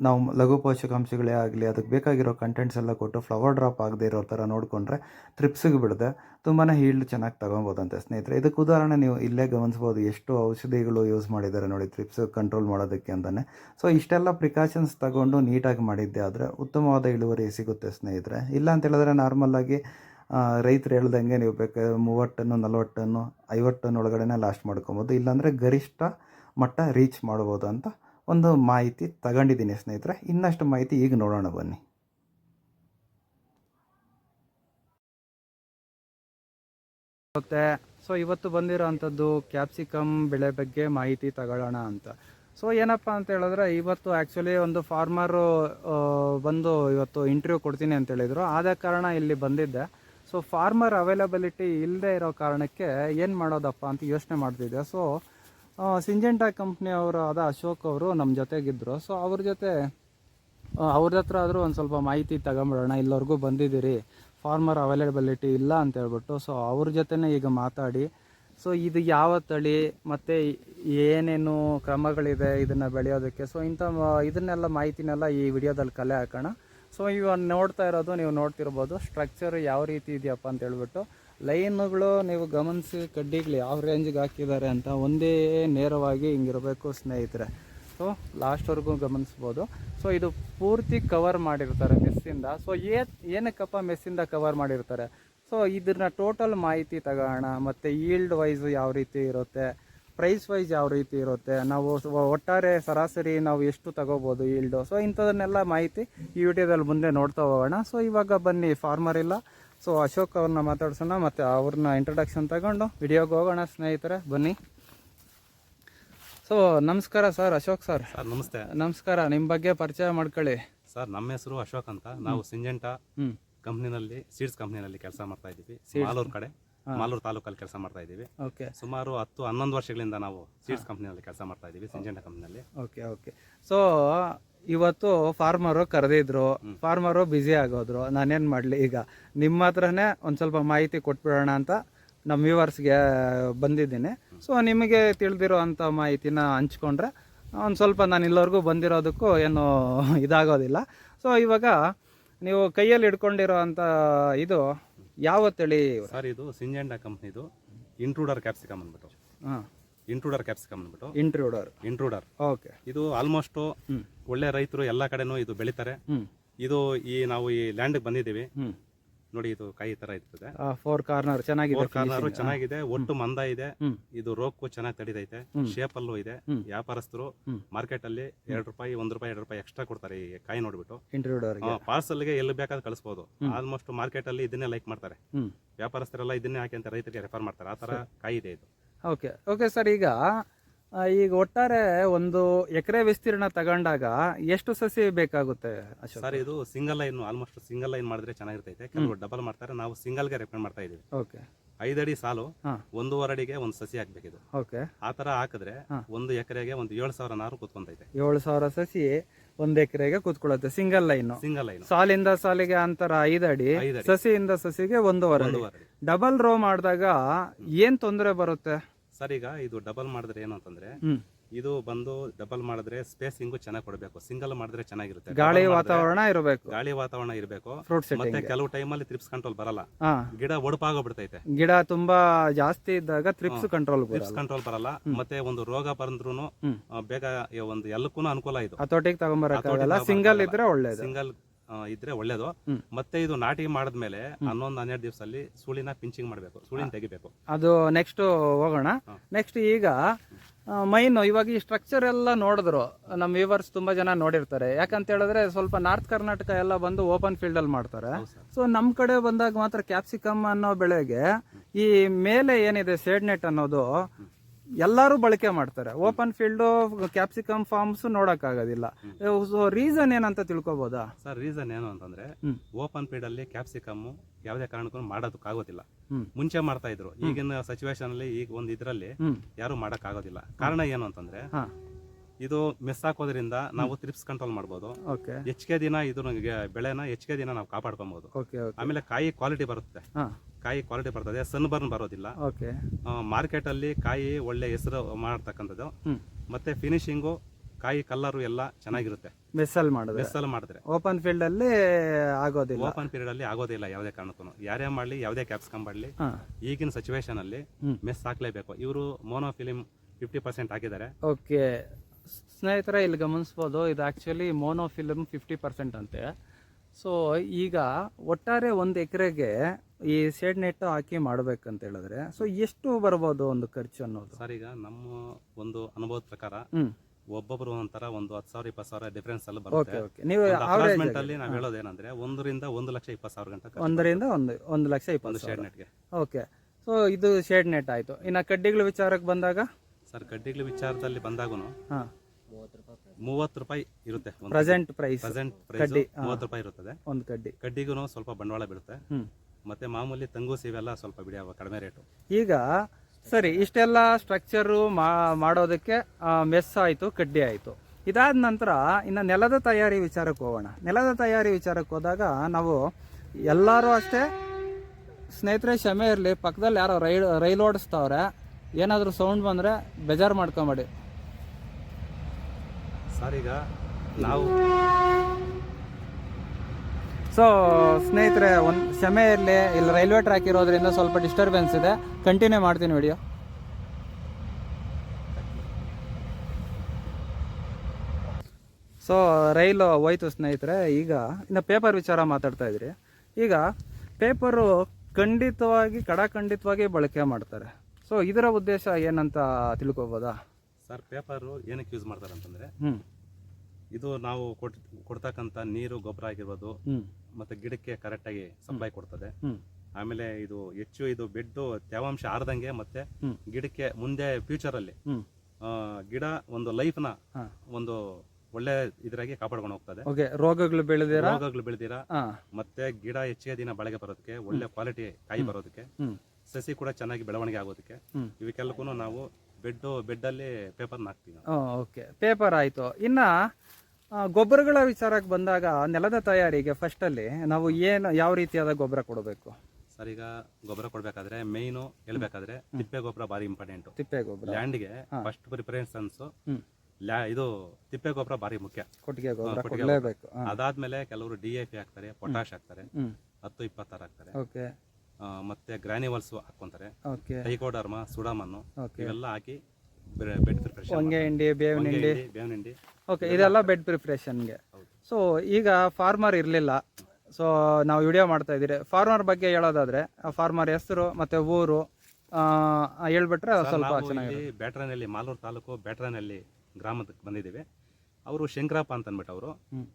ನಾವು ಲಘು ಪೋಷಕಾಂಶಗಳೇ ಆಗಲಿ, ಅದಕ್ಕೆ ಬೇಕಾಗಿರೋ ಕಂಟೆಂಟ್ಸ್ ಎಲ್ಲ ಕೊಟ್ಟು ಫ್ಲವರ್ ಡ್ರಾಪ್ ಆಗದೆ ಇರೋ ಥರ ನೋಡಿಕೊಂಡ್ರೆ ತ್ರಿಪ್ಸಿಗೆ ಬಿಡದೆ ತುಂಬಾ ಹೀಲ್ಡ್ ಚೆನ್ನಾಗಿ ತಗೊಬೋದಂತೆ ಸ್ನೇಹಿತರೆ. ಇದಕ್ಕೆ ಉದಾಹರಣೆ ನೀವು ಇಲ್ಲೇ ಗಮನಿಸ್ಬೋದು. ಎಷ್ಟು ಔಷಧಿಗಳು ಯೂಸ್ ಮಾಡಿದ್ದಾರೆ ನೋಡಿ ತ್ರಿಪ್ಸ್ ಕಂಟ್ರೋಲ್ ಮಾಡೋದಕ್ಕೆ ಅಂತಲೇ ಸೊ ಇಷ್ಟೆಲ್ಲ ಪ್ರಿಕಾಷನ್ಸ್ ತಗೊಂಡು ನೀಟಾಗಿ ಮಾಡಿದ್ದೆ ಆದರೆ ಉತ್ತಮವಾದ ಇಳುವರಿ ಸಿಗುತ್ತೆ ಸ್ನೇಹಿತರೆ. ಇಲ್ಲ ಅಂತ ಹೇಳಿದ್ರೆ ನಾರ್ಮಲಾಗಿ ರೈತರು ಹೇಳ್ದಂಗೆ ನೀವು ಬೇಕಾದ್ರೆ ಮೂವತ್ತು ಟನ್ನು ನಲ್ವತ್ತು ಟನ್ನು ಐವತ್ತು ಟನ್ ಒಳಗಡೆನೇ ಲಾಸ್ಟ್ ಮಾಡ್ಕೊಬೋದು. ಇಲ್ಲಾಂದರೆ ಗರಿಷ್ಠ ಮಟ್ಟ ರೀಚ್ ಮಾಡ್ಬೋದು ಅಂತ ಒಂದು ಮಾಹಿತಿ ತಗೊಂಡಿದ್ದೀನಿ ಸ್ನೇಹಿತರೆ. ಇನ್ನಷ್ಟು ಮಾಹಿತಿ ಈಗ ನೋಡೋಣ ಬನ್ನಿ. ಮತ್ತೆ, ಸೊ ಇವತ್ತು ಬಂದಿರೋವಂಥದ್ದು ಕ್ಯಾಪ್ಸಿಕಮ್ ಬೆಳೆ ಬಗ್ಗೆ ಮಾಹಿತಿ ತಗೊಳ್ಳೋಣ ಅಂತ. ಸೊ ಏನಪ್ಪ ಅಂತ ಹೇಳಿದ್ರೆ, ಇವತ್ತು ಆ್ಯಕ್ಚುಲಿ ಒಂದು ಫಾರ್ಮರು ಬಂದು ಇವತ್ತು ಇಂಟರ್ವ್ಯೂ ಕೊಡ್ತೀನಿ ಅಂತ ಹೇಳಿದರು. ಆದ ಕಾರಣ ಇಲ್ಲಿ ಬಂದಿದ್ದೆ. ಸೊ ಫಾರ್ಮರ್ ಅವೈಲಬಿಲಿಟಿ ಇಲ್ಲದೆ ಇರೋ ಕಾರಣಕ್ಕೆ ಏನು ಮಾಡೋದಪ್ಪ ಅಂತ ಯೋಚನೆ ಮಾಡ್ತಿದ್ದೆ. ಸೊ ಸಿಂಜೆಂಟಾ ಕಂಪ್ನಿ ಅವರು ಆದ ಅಶೋಕ್ ಅವರು ನಮ್ಮ ಜೊತೆಗಿದ್ದರು ಸೊ ಅವ್ರ ಜೊತೆ ಅವ್ರ ಹತ್ರ ಆದರೂ ಒಂದು ಸ್ವಲ್ಪ ಮಾಹಿತಿ ತಗೊಂಬಿಡೋಣ ಇಲ್ಲಿವರೆಗೂ ಬಂದಿದ್ದೀರಿ. ಫಾರ್ಮರ್ ಅವೈಲೇಬಿಲಿಟಿ ಇಲ್ಲ ಅಂತ ಹೇಳ್ಬಿಟ್ಟು ಸೊ ಅವ್ರ ಜೊತೆನೇ ಈಗ ಮಾತಾಡಿ. ಸೊ ಇದು ಯಾವ ತಳಿ, ಮತ್ತು ಏನೇನು ಕ್ರಮಗಳಿದೆ ಇದನ್ನು ಬೆಳೆಯೋದಕ್ಕೆ? ಸೊ ಇಂಥ ಇದನ್ನೆಲ್ಲ ಮಾಹಿತಿನೆಲ್ಲ ಈ ವಿಡಿಯೋದಲ್ಲಿ ಕಲೆ ಹಾಕೋಣ. ಸೊ ಇವಾಗ ನೋಡ್ತಾ ಇರೋದು, ನೀವು ನೋಡ್ತಿರ್ಬೋದು ಸ್ಟ್ರಕ್ಚರ್ ಯಾವ ರೀತಿ ಇದೆಯಪ್ಪ ಅಂತ ಹೇಳ್ಬಿಟ್ಟು. ಲೈನ್ಗಳು ನೀವು ಗಮನಿಸಿ ಕಡ್ಡಿಗಳು ಯಾವ ರೇಂಜಿಗೆ ಹಾಕಿದ್ದಾರೆ ಅಂತ ಒಂದೇ ನೇರವಾಗಿ ಹಿಂಗಿರಬೇಕು ಸ್ನೇಹಿತರೆ. ಸೊ ಲಾಸ್ಟ್ವರೆಗೂ ಗಮನಿಸ್ಬೋದು. ಸೊ ಇದು ಪೂರ್ತಿ ಕವರ್ ಮಾಡಿರ್ತಾರೆ ಮೆಸ್ಸಿಂದ ಸೊ ಏ, ಏನಕ್ಕಪ್ಪ ಮೆಸ್ಸಿಂದ ಕವರ್ ಮಾಡಿರ್ತಾರೆ? ಸೊ ಇದನ್ನ ಟೋಟಲ್ ಮಾಹಿತಿ ತಗೋಣ. ಮತ್ತು ಈಲ್ಡ್ ವೈಸ್ ಯಾವ ರೀತಿ ಇರುತ್ತೆ? ಪ್ರೈಸ್ ವೈಸ್ ಯಾವ ರೀತಿ ಇರುತ್ತೆ? ನಾವು ಒಟ್ಟಾರೆ ಸರಾಸರಿ ನಾವು ಎಷ್ಟು ತಗೋಬೋದು ಈಲ್ಡು ಸೊ ಇಂಥದನ್ನೆಲ್ಲ ಮಾಹಿತಿ ಈ ವಿಡಿಯೋದಲ್ಲಿ ಮುಂದೆ ನೋಡ್ತಾ ಹೋಗೋಣ. ಸೊ ಇವಾಗ ಬನ್ನಿ ಫಾರ್ಮರ್ ಇಲ್ಲ. ಸೊ ಅಶೋಕ್ ಅವ್ರನ್ನ ಮಾತಾಡ್ಸೋಣ ಮತ್ತು ಅವ್ರನ್ನ ಇಂಟ್ರೊಡಕ್ಷನ್ ತಗೊಂಡು ವಿಡಿಯೋಗೆ ಹೋಗೋಣ ಸ್ನೇಹಿತರೆ ಬನ್ನಿ. ಸೊ ನಮಸ್ಕಾರ ಸರ್ ಅಶೋಕ್ ಸರ್ ಸರ್ ನಮಸ್ತೆ. ನಮಸ್ಕಾರ ನಿಮ್ಮ ಬಗ್ಗೆ ಪರಿಚಯ ಮಾಡ್ಕೊಳ್ಳಿ. ಸರ್ ನಮ್ಮ ಹೆಸರು ಅಶೋಕ್ ಅಂತ. ನಾವು ಸಿಂಜೆಂಟಾ ಕಂಪ್ನಿನಲ್ಲಿ ಸೀಡ್ಸ್ ಕಂಪ್ನಿನಲ್ಲಿ ಕೆಲಸ ಮಾಡ್ತಾ ಇದ್ದೀವಿ. ಮಾಲೂರು ಕಡೆ ಮಾಲೂರು ತಾಲೂಕಲ್ಲಿ ಕೆಲಸ ಮಾಡ್ತಾ ಇದ್ದೀವಿ. ಓಕೆ ಸುಮಾರು ಹತ್ತು ಹನ್ನೊಂದು ವರ್ಷಗಳಿಂದ ನಾವು ಸೀಡ್ಸ್ ಕಂಪ್ನಿನಲ್ಲಿ ಕೆಲಸ ಮಾಡ್ತಾ ಇದ್ದೀವಿ ಸಿಂಜೆಂಟಾ ಕಂಪ್ನಿನಲ್ಲಿ ಓಕೆ ಓಕೆ ಸೊ ಇವತ್ತು ಫಾರ್ಮರು ಕರೆದಿದ್ರು ಫಾರ್ಮರು ಬ್ಯುಸಿ ಆಗೋದ್ರು. ನಾನೇನು ಮಾಡಲಿ ಈಗ? ನಿಮ್ಮ ಹತ್ರನೇ ಒಂದು ಸ್ವಲ್ಪ ಮಾಹಿತಿ ಕೊಟ್ಬಿಡೋಣ ಅಂತ ನಮ್ಮ ವ್ಯೂವರ್ಸ್ಗೆ ಬಂದಿದ್ದೀನಿ. ಸೊ ನಿಮಗೆ ತಿಳಿದಿರೋ ಅಂಥ ಮಾಹಿತಿನ ಹಂಚ್ಕೊಂಡ್ರೆ ಒಂದು ಸ್ವಲ್ಪ ನಾನು ಇಲ್ಲೋರ್ಗೂ ಬಂದಿರೋದಕ್ಕೂ ಏನು ಇದಾಗೋದಿಲ್ಲ. ಸೊ ಇವಾಗ ನೀವು ಕೈಯಲ್ಲಿ ಹಿಡ್ಕೊಂಡಿರೋ ಅಂಥ ಇದು ಯಾವತ್ತೇಳಿ ತಳಿ ಸರ್ ಇದು ಸಿಂಜೆಂಡಾ ಕಂಪ್ನಿದು ಇಂಟ್ರೂಡರ್ ಕ್ಯಾಪ್ಸಿಕಮ್ ಅಂದ್ಬಿಟ್ಟು. ಹಾಂ. ಇಂಟ್ರೂಡರ್ ಕ್ಯಾಪ್ಸಿಕಮ್ ಅಂದ್ಬಿಟ್ಟು. ಇಂಟ್ರೂಡರ್ ಇಂಟ್ರೂಡರ್ ಓಕೆ ಇದು ಆಲ್ಮೋಸ್ಟ್ ಒಳ್ಳೆ ರೈತರು ಎಲ್ಲ ಕಡೆನೂ ಇದು ಬೆಳಿತಾರೆ. ಇದು ಈ ನಾವು ಈ ಲ್ಯಾಂಡ್ ಬಂದಿದ್ದೀವಿ. ನೋಡಿ ಇದು ಕಾಯಿ ತರ ಇರ್ತದೆ. ಫೋರ್ ಕಾರ್ನರ್ ಚೆನ್ನಾಗಿದೆ ಕಾರ್ನರ್ ಚೆನ್ನಾಗಿದೆ. ಒಟ್ಟು ಮಂದ ಇದೆ. ಇದು ರೋಗಕ್ಕೂ ಚೆನ್ನಾಗಿ ತಡಿದೈತೆ. ಶೇಪ್ ಅಲ್ಲೂ ಇದೆ. ವ್ಯಾಪಾರಸ್ಥರು ಮಾರ್ಕೆಟ್ ಅಲ್ಲಿ ಎರಡು ರೂಪಾಯಿ ಒಂದ್ ರೂಪಾಯಿ ಎರಡು ರೂಪಾಯಿ ಎಕ್ಸ್ಟ್ರಾ ಕೊಡ್ತಾರೆ ಈ ಕಾಯಿ ನೋಡ್ಬಿಟ್ಟು. ಇಂಟ್ರೂಡರ್ ಪಾರ್ಸಲ್ಗೆ ಎಲ್ಲಿ ಬೇಕಾದ್ರೆ ಕಳಿಸಬಹುದು ಆಲ್ಮೋಸ್ಟ್ ಮಾರ್ಕೆಟ್ ಅಲ್ಲಿ ಇದನ್ನೇ ಲೈಕ್ ಮಾಡ್ತಾರೆ. ವ್ಯಾಪಾರಸ್ಥರೆಲ್ಲ ಇದನ್ನೇ ಹಾಕಿ ಅಂತ ರೈತರಿಗೆ ರೆಫರ್ ಮಾಡ್ತಾರೆ. ಆ ತರ ಕಾಯಿ ಇದೆ ಇದು. ಓಕೆ ಓಕೆ ಸರ್ ಈಗ ಈಗ ಒಟ್ಟಾರೆ ಒಂದು ಎಕರೆ ವಿಸ್ತೀರ್ಣ ತಗೊಂಡಾಗ ಎಷ್ಟು ಸಸಿ ಬೇಕಾಗುತ್ತೆ ಸರ್ ಇದು single line almost single line ಮಾಡಿದ್ರೆ ಚೆನ್ನಾಗಿರ್ತೈತೆ. ಕೆಲವರು ಡಬಲ್ ಮಾಡ್ತಾರೆ. ನಾವು ಸಿಂಗಲ್ಗೆ ರೆಕಮೆಂಡ್ ಮಾಡ್ತಾ ಇದೀವಿ ಓಕೆ ಐದಡಿ ಸಾಲು. ಒಂದೂವರೆ ಅಡಿಗೆ ಒಂದು ಸಸಿ ಹಾಕ್ಬೇಕಿದು. ಓಕೆ ಆ ತರ ಹಾಕಿದ್ರೆ ಒಂದು ಎಕರೆಗೆ ಒಂದು ಏಳು ಸಾವಿರ ನಾರು ಕುತ್ಕೊಂತೈತೆ. ಏಳು ಸಾವಿರ ಸಸಿ ಒಂದ್ ಎಕರೆಗೆ ಕುತ್ಕೊಳ್ಳುತ್ತೆ ಸಿಂಗಲ್ ಲೈನ್ ಸಿಂಗಲ್ ಲೈನ್ ಸಾಲಿಂದ ಸಾಲಿಗೆ ಅಂತರ ಐದು ಅಡಿ ಸಸಿಯಿಂದ ಸಸಿಗೆ ಒಂದೂವರೆ. ಡಬಲ್ ರೋ ಮಾಡಿದಾಗ ಏನ್ ತೊಂದರೆ ಬರುತ್ತೆ? ಸರ್ ಈಗ ಇದು ಡಬಲ್ ಮಾಡಿದ್ರೆ ಏನು ಅಂತಂದ್ರೆ ಇದು ಬಂದು ಡಬಲ್ ಮಾಡಿದ್ರೆ ಸ್ಪೇಸಿಂಗು ಚೆನ್ನಾಗಿ ಕೊಡಬೇಕು. ಸಿಂಗಲ್ ಮಾಡಿದ್ರೆ ಚೆನ್ನಾಗಿರುತ್ತೆ. ಗಾಳಿ ವಾತಾವರಣ ಇರಬೇಕು. ಗಾಳಿ ವಾತಾವರಣ ಇರಬೇಕು. ಮತ್ತೆ ಕೆಲವು ಟೈಮಲ್ಲಿ ತ್ರಿಪ್ಸ್ ಕಂಟ್ರೋಲ್ ಬರಲ್ಲ. ಗಿಡ ಒಡಪಾಗೋಗ್ಬಿಡ್ತೈತೆ. ಗಿಡ ತುಂಬಾ ಜಾಸ್ತಿ ಇದ್ದಾಗ ತ್ರಿಪ್ಸ್ ಕಂಟ್ರೋಲ್ ತ್ರಿಪ್ಸ್ ಕಂಟ್ರೋಲ್ ಬರಲ್ಲ. ಮತ್ತೆ ಒಂದು ರೋಗ ಬಂದ್ರು ಬೇಗ ಒಂದು ಎಲ್ಲಕ್ಕೂ ಅನುಕೂಲ ಇದು. ಹತೋಟಿಗೆ ತಗೊಂಬರಕ್ಕಾಗಲ್ಲ. ಸಿಂಗಲ್ ಇದ್ರೆ ಒಳ್ಳೇದು. ಸಿಂಗಲ್ ಇದ್ರೆ ಒಳ್ಳೇದು. ಮತ್ತೆ ಇದು ನಾಟಿ ಮಾಡಿದ್ಮೇಲೆ ಹನ್ನೊಂದು ಹನ್ನೆರಡು ದಿವಸದಲ್ಲಿ ಸುಳಿನ ಪಿಂಚಿಂಗ್ ಮಾಡಬೇಕು ಸುಳಿನ ತೆಗಿಬೇಕು. ಅದು ನೆಕ್ಸ್ಟ್ ಹೋಗೋಣ. ನೆಕ್ಸ್ಟ್ ಈಗ ಮೈನ್ ಇವಾಗ ಈ ಸ್ಟ್ರಕ್ಚರ್ ಎಲ್ಲ ನೋಡಿದ್ರು. ನಮ್ಮ ವ್ಯೂವರ್ಸ್ ತುಂಬಾ ಜನ ನೋಡಿರ್ತಾರೆ. ಯಾಕಂತ ಹೇಳಿದ್ರೆ ಸ್ವಲ್ಪ ನಾರ್ತ್ ಕರ್ನಾಟಕ ಎಲ್ಲ ಬಂದು ಓಪನ್ ಫೀಲ್ಡ್ ಅಲ್ಲಿ ಮಾಡ್ತಾರೆ. ಸೊ ನಮ್ಮ ಕಡೆ ಬಂದಾಗ ಮಾತ್ರ ಕ್ಯಾಪ್ಸಿಕಮ್ ಅನ್ನೋ ಬೆಳೆಗೆ ಈ ಮೇಲೆ ಏನಿದೆ ಸೇಡ್ ನೆಟ್ ಅನ್ನೋದು ಎಲ್ಲರೂ ಬಳಕೆ ಮಾಡ್ತಾರೆ. ಓಪನ್ ಫೀಲ್ಡ್ ಕ್ಯಾಪ್ಸಿಕಮ್ ಫಾರ್ಮ್ಸ್ ನೋಡಕ್ಕಾಗೋದಿಲ್ಲ. ಸೊ ರೀಸನ್ ಏನಂತ ತಿಳ್ಕೊಬೋದಾ? ಸರ್ ರೀಸನ್ ಏನು ಅಂತಂದ್ರೆ ಓಪನ್ ಫೀಲ್ಡ್ ಅಲ್ಲಿ ಕ್ಯಾಪ್ಸಿಕಮ್ ಯಾವುದೇ ಕಾರಣಕ್ಕೂ ಮಾಡೋದಕ್ಕಾಗೋದಿಲ್ಲ. ಮುಂಚೆ ಮಾಡ್ತಾ ಇದ್ರು. ಈಗಿನ ಸಿಚುವೇಶನ್ ಅಲ್ಲಿ ಈಗ ಒಂದ್ ಇದ್ರಲ್ಲಿ ಯಾರು ಮಾಡಕ್ ಆಗೋದಿಲ್ಲ ಕಾರಣ ಏನು ಅಂತಂದ್ರೆ ಇದು ಮೆಸ್ ಹಾಕೋದ್ರಿಂದ ನಾವು ತ್ರಿಪ್ಸ್ ಕಂಟ್ರೋಲ್ ಮಾಡ್ಬೋದು. ಓಕೆ. ಹೆಚ್ಚಿಗೆ ದಿನ ಇದು ನಮಗೆ ಬೆಳೆನ ಹೆಚ್ಚಿಗೆ ದಿನ ನಾವು ಕಾಪಾಡ್ಕೊಬಹುದು ಓಕೆ ಓಕೆ. ಆಮೇಲೆ ಕಾಯಿ ಕ್ವಾಲಿಟಿ ಬರುತ್ತೆ. ಹಾ. ಕಾಯಿ ಕ್ವಾಲಿಟಿ ಬರ್ತದೆ. ಸನ್ ಬರ್ನ್ ಬರೋದಿಲ್ಲ. ಓಕೆ. ಮಾರ್ಕೆಟ್ ಅಲ್ಲಿ ಕಾಯಿ ಒಳ್ಳೆ ಹೆಸರು ಮಾಡ್ತಕ್ಕಂಥದ್ದು. ಮತ್ತೆ ಫಿನಿಶಿಂಗು ಕಾಯಿ ಕಲರ್ ಎಲ್ಲ ಚೆನ್ನಾಗಿರುತ್ತೆ. ಮೆಸ್ಸಲ್ ಮಾಡಿದ್ರೆ? ಓಪನ್ ಫೀಲ್ಡ್ ಅಲ್ಲಿ ಆಗೋದಿಲ್ಲ? ಓಪನ್ ಪೀರಿಯಡ್ ಅಲ್ಲಿ ಆಗೋದಿಲ್ಲ ಯಾವುದೇ ಕಾರಣಕ್ಕೂ. ಯಾರೇ ಮಾಡಲಿ ಯಾವುದೇ ಕ್ಯಾಪ್ಸ್ ಮಾಡಲಿ ಈಗಿನ ಸಿಚುವೇಶನ್ ಅಲ್ಲಿ ಮೆಸ್ ಹಾಕ್ಲೇಬೇಕು. ಇವರು ಮೋನೋ ಫಿಲಿಮ್ ಫಿಫ್ಟಿ ಪರ್ಸೆಂಟ್ ಹಾಕಿದ್ದಾರೆ. ಓಕೆ. ಸ್ನೇಹಿತರೆ ಇಲ್ಲಿ ಗಮನಿಸ್ಬೋದು ಇದು ಆ್ಯಕ್ಚುಲಿ ಮೋನೋಫಿಲಮ್ ಫಿಫ್ಟಿ ಪರ್ಸೆಂಟ್ ಅಂತೆ. ಸೊ ಈಗ ಒಟ್ಟಾರೆ ಒಂದು ಎಕರೆಗೆ ಈ ಶೇಡ್ ನೆಟ್ ಹಾಕಿ ಮಾಡ್ಬೇಕಂತ ಹೇಳಿದ್ರೆ ಸೊ ಎಷ್ಟು ಬರ್ಬೋದು ಒಂದು ಖರ್ಚು ಅನ್ನೋದು? ಸರ್ ಈಗ ನಮ್ಮ ಒಂದು ಅನುಭವದ ಪ್ರಕಾರ ಒಬ್ಬೊಬ್ರು ಒಂಥರ ಒಂದು ಹತ್ತು ಸಾವಿರ ಇಪ್ಪತ್ತು ಸಾವಿರ ಡಿಫ್ರೆನ್ಸ್ ಅಲ್ಲಿ ಬರುತ್ತೆ. ಓಕೆ ನೀವು ಅಪಾರ್ಟ್ಮೆಂಟ್ ಅಲ್ಲಿ ನಾವು ಹೇಳೋದೇನಂದ್ರೆ ಒಂದರಿಂದ ಒಂದು ಲಕ್ಷ ಇಪ್ಪತ್ತು ಸಾವಿರ ಗಂಟೆ ಒಂದರಿಂದ ಒಂದು ಒಂದು ಲಕ್ಷ ಇಪ್ಪತ್ತು ಶೇಡ್ ನೆಟ್ಗೆ ಓಕೆ ಸೊ ಇದು ಶೇಡ್ ನೆಟ್ ಆಯಿತು. ಇನ್ನು ಕಡ್ಡಿಗಳ ವಿಚಾರಕ್ಕೆ ಬಂದಾಗ? ಸರ್ ಕಡ್ಡಿಗಳ ವಿಚಾರದಲ್ಲಿ ಬಂದಾಗೂ ಹಾಂ. ಮೂವತ್ತು ರೂಪಾಯಿ ಇರುತ್ತೆ ಪ್ರೆಸೆಂಟ್ ಪ್ರೈಸ್ ಪ್ರೆಸೆಂಟ್ ಪ್ರೈಸ್ ಕಡ್ಡಿ, ಹಾ. ಮೂವತ್ತು ರೂಪಾಯಿ ಇರುತ್ತದೆ. ಒಂದು ಕಡ್ಡಿ. ಕಡ್ಡಿಗೂ ಸ್ವಲ್ಪ ಬಂಡವಾಳ ಬೀಳುತ್ತೆ. ಹ್ಮ್. ಮತ್ತೆ ಮಾಮೂಲಿ ತಂಗು ಇವೆಲ್ಲ ಸ್ವಲ್ಪ ಬಿಡಿಯಾವ ಕಡಿಮೆ ರೇಟು. ಈಗ ಸರಿ ಇಷ್ಟೆಲ್ಲ ಸ್ಟ್ರಕ್ಚರು ಮಾಡೋದಕ್ಕೆ ಮೆಸ್ ಆಯಿತು ಕಡ್ಡಿ ಆಯಿತು. ಇದಾದ ನಂತರ ಇನ್ನು ನೆಲದ ತಯಾರಿ ವಿಚಾರಕ್ಕೆ ಹೋಗೋಣ. ನೆಲದ ತಯಾರಿ ವಿಚಾರಕ್ಕೆ ಹೋದಾಗ ನಾವು ಎಲ್ಲರೂ ಅಷ್ಟೇ ಸ್ನೇಹಿತರೆ ಕ್ಷಮೆ ಇರಲಿ. ಪಕ್ಕದಲ್ಲಿ ಯಾರೋ ರೈಲ್ ರೈಲ್ ಓಡಿಸ್ತವ್ರೆ. ಏನಾದರೂ ಸೌಂಡ್ ಬಂದರೆ ಬೇಜಾರು ಮಾಡ್ಕೊಂಬೇಡಿ. ಸರ್ ಈಗ ನಾವು. ಸೊ ಸ್ನೇಹಿತರೆ, ಒಂದು ಸಮಯ ಇರಲಿ ಇಲ್ಲಿ ರೈಲ್ವೆ ಟ್ರ್ಯಾಕ್ ಇರೋದ್ರಿಂದ ಸ್ವಲ್ಪ ಡಿಸ್ಟರ್ಬೆನ್ಸ್ ಇದೆ. ಕಂಟಿನ್ಯೂ ಮಾಡ್ತೀನಿ ವಿಡಿಯೋ ಸೊ ರೈಲು ಹೋಯ್ತು ಸ್ನೇಹಿತರೆ, ಈಗ ಇನ್ನು ಪೇಪರ್ ವಿಚಾರ ಮಾತಾಡ್ತಾ ಇದ್ರಿ. ಈಗ ಪೇಪರು ಖಂಡಿತವಾಗಿ, ಕಡಾಖಂಡಿತವಾಗಿ ಬಳಕೆ ಮಾಡ್ತಾರೆ. ಸೊ ಇದರ ಉದ್ದೇಶ ಏನಂತ ತಿಳ್ಕೊಬೋದಾ? ಸರ್ ಪೇಪರು ಏನಕ್ಕೆ ಯೂಸ್ ಮಾಡ್ತಾರೆ ಅಂತಂದ್ರೆ ಇದು ನಾವು ಕೊಟ್ ಕೊಡ್ತಕ್ಕಂಥ ನೀರು ಗೊಬ್ಬರ ಆಗಿರ್ಬೋದು ಮತ್ತೆ ಗಿಡಕ್ಕೆ ಕರೆಕ್ಟಾಗಿ ಸಪ್ಲೈ ಕೊಡ್ತದೆ. ಆಮೇಲೆ ಇದು ಹೆಚ್ಚು ಇದು ಬೆಡ್ಡು ತೇವಾಂಶ ಆರ್ದಂಗೆ ಮತ್ತೆ ಗಿಡಕ್ಕೆ ಮುಂದೆ ಫ್ಯೂಚರ್ ಅಲ್ಲಿ ಗಿಡ ಒಂದು ಲೈಫ್ನ ನ ಒಂದು ಒಳ್ಳೆ ಇದ್ರಾಗಿ ಕಾಪಾಡ್ಕೊಂಡು ಹೋಗ್ತದೆ. ಓಕೆ ರೋಗಗಳು ಬೆಳೆದಿರ? ರೋಗಗಳು ಬೆಳೆದಿರ? ಮತ್ತೆ ಗಿಡ ಹೆಚ್ಚಿಗೆ ದಿನ ಬಳಕೆ ಬರೋದಕ್ಕೆ ಒಳ್ಳೆ ಕ್ವಾಲಿಟಿ ಕಾಯಿ ಬರೋದಕ್ಕೆ ಸಸಿ ಕೂಡ ಚೆನ್ನಾಗಿ ಬೆಳವಣಿಗೆ ಆಗೋದಕ್ಕೆ. ಇವಕ್ಕೆಲ್ಲಕ್ಕೂ ನಾವು ಬೆಡ್ ಬೆಡ್ಡಲ್ಲಿ ಪೇಪರ್ನ ಹಾಕ್ತೀವಿ ನಾವು. ಓಕೆ ಪೇಪರ್ ಆಯಿತು. ಇನ್ನ ಗೊಬ್ಬರಗಳ ವಿಚಾರಕ್ಕೆ ಬಂದಾಗ ನೆಲದ ತಯಾರಿಗೆ ಫಸ್ಟಲ್ಲಿ ನಾವು ಏನು ಯಾವ ರೀತಿಯಾದ ಗೊಬ್ಬರ ಕೊಡಬೇಕು? ಸರ್ ಈಗ ಗೊಬ್ಬರ ಕೊಡ್ಬೇಕಾದ್ರೆ ಮೇಯ್ನು ಹೇಳ್ಬೇಕಾದ್ರೆ ತಿಪ್ಪೆ ಗೊಬ್ಬರ ಭಾರಿ ಇಂಪಾರ್ಟೆಂಟ್ ತಿಪ್ಪೆ ಗೊಬ್ಬರ. ಲ್ಯಾಂಡ್ಗೆ ಫಸ್ಟ್ ಪ್ರಿಫರೆನ್ಸ್ ಹ್ಮ್. ಲ್ಯಾ ಇದು ತಿಪ್ಪೆ ಗೊಬ್ಬರ ಭಾರಿ ಮುಖ್ಯ. ಕೊಟ್ಟಿಗೆ ಗೊಬ್ಬರ ಕೊಟ್ಟಿಗೆ ಕೊಡಲೇಬೇಕು. ಅದಾದ್ಮೇಲೆ ಕೆಲವರು ಡಿ ಎ ಪಿ ಹಾಕ್ತಾರೆ ಪೊಟ್ಯಾಶ್ ಹಾಕ್ತಾರೆ ಹ್ಞೂ ಹತ್ತು ಇಪ್ಪತ್ತಾರು ಹಾಕ್ತಾರೆ. ಓಕೆ ಮತ್ತೆ ಗ್ರಾನಿವಲ್ಸ್ ಹಾಕೊಂತಾರೆ ಓಕೆ. ಟೈಕೋಡರ್ಮ ಸುಡಾಮನ್ನು ಓಕೆ. ಇವೆಲ್ಲ ಹಾಕಿ ಬೆಡ್ ಪ್ರಿಪ್ರೇಷನ್ ಹೊಂಗೆ ಹಿಂಡಿ ಬೇವಿನ ಹಿಂಡಿ. ಬೇವಿನ ಹಿಂಡಿ. ಓಕೆ ಇದೆಲ್ಲ ಬೆಡ್ ಪ್ರಿಪ್ರೇಷನ್ಗೆ. ಸೊ ಈಗ ಫಾರ್ಮರ್ ಇರಲಿಲ್ಲ. ಸೊ ನಾವು ವಿಡಿಯೋ ಮಾಡ್ತಾ ಇದ್ದೀರಿ. ಫಾರ್ಮರ್ ಬಗ್ಗೆ ಹೇಳೋದಾದ್ರೆ ಫಾರ್ಮರ್ ಹೆಸರು ಮತ್ತೆ ಊರು ಆ, ಹೇಳ್ಬಿಟ್ರೆ ಸ್ವಲ್ಪ ಚೆನ್ನಾಗಿ ಬ್ಯಾಟ್ರನಲ್ಲಿ ಮಾಲೂರು ತಾಲೂಕು ಬ್ಯಾಟ್ರನಲ್ಲಿ ಗ್ರಾಮಕ್ಕೆ ಬಂದಿದ್ದೀವಿ. ಅವರು ಶಂಕರಪ್ಪ ಅಂತ ಅಂದ್ಬಿಟ್ಟು ಅವರು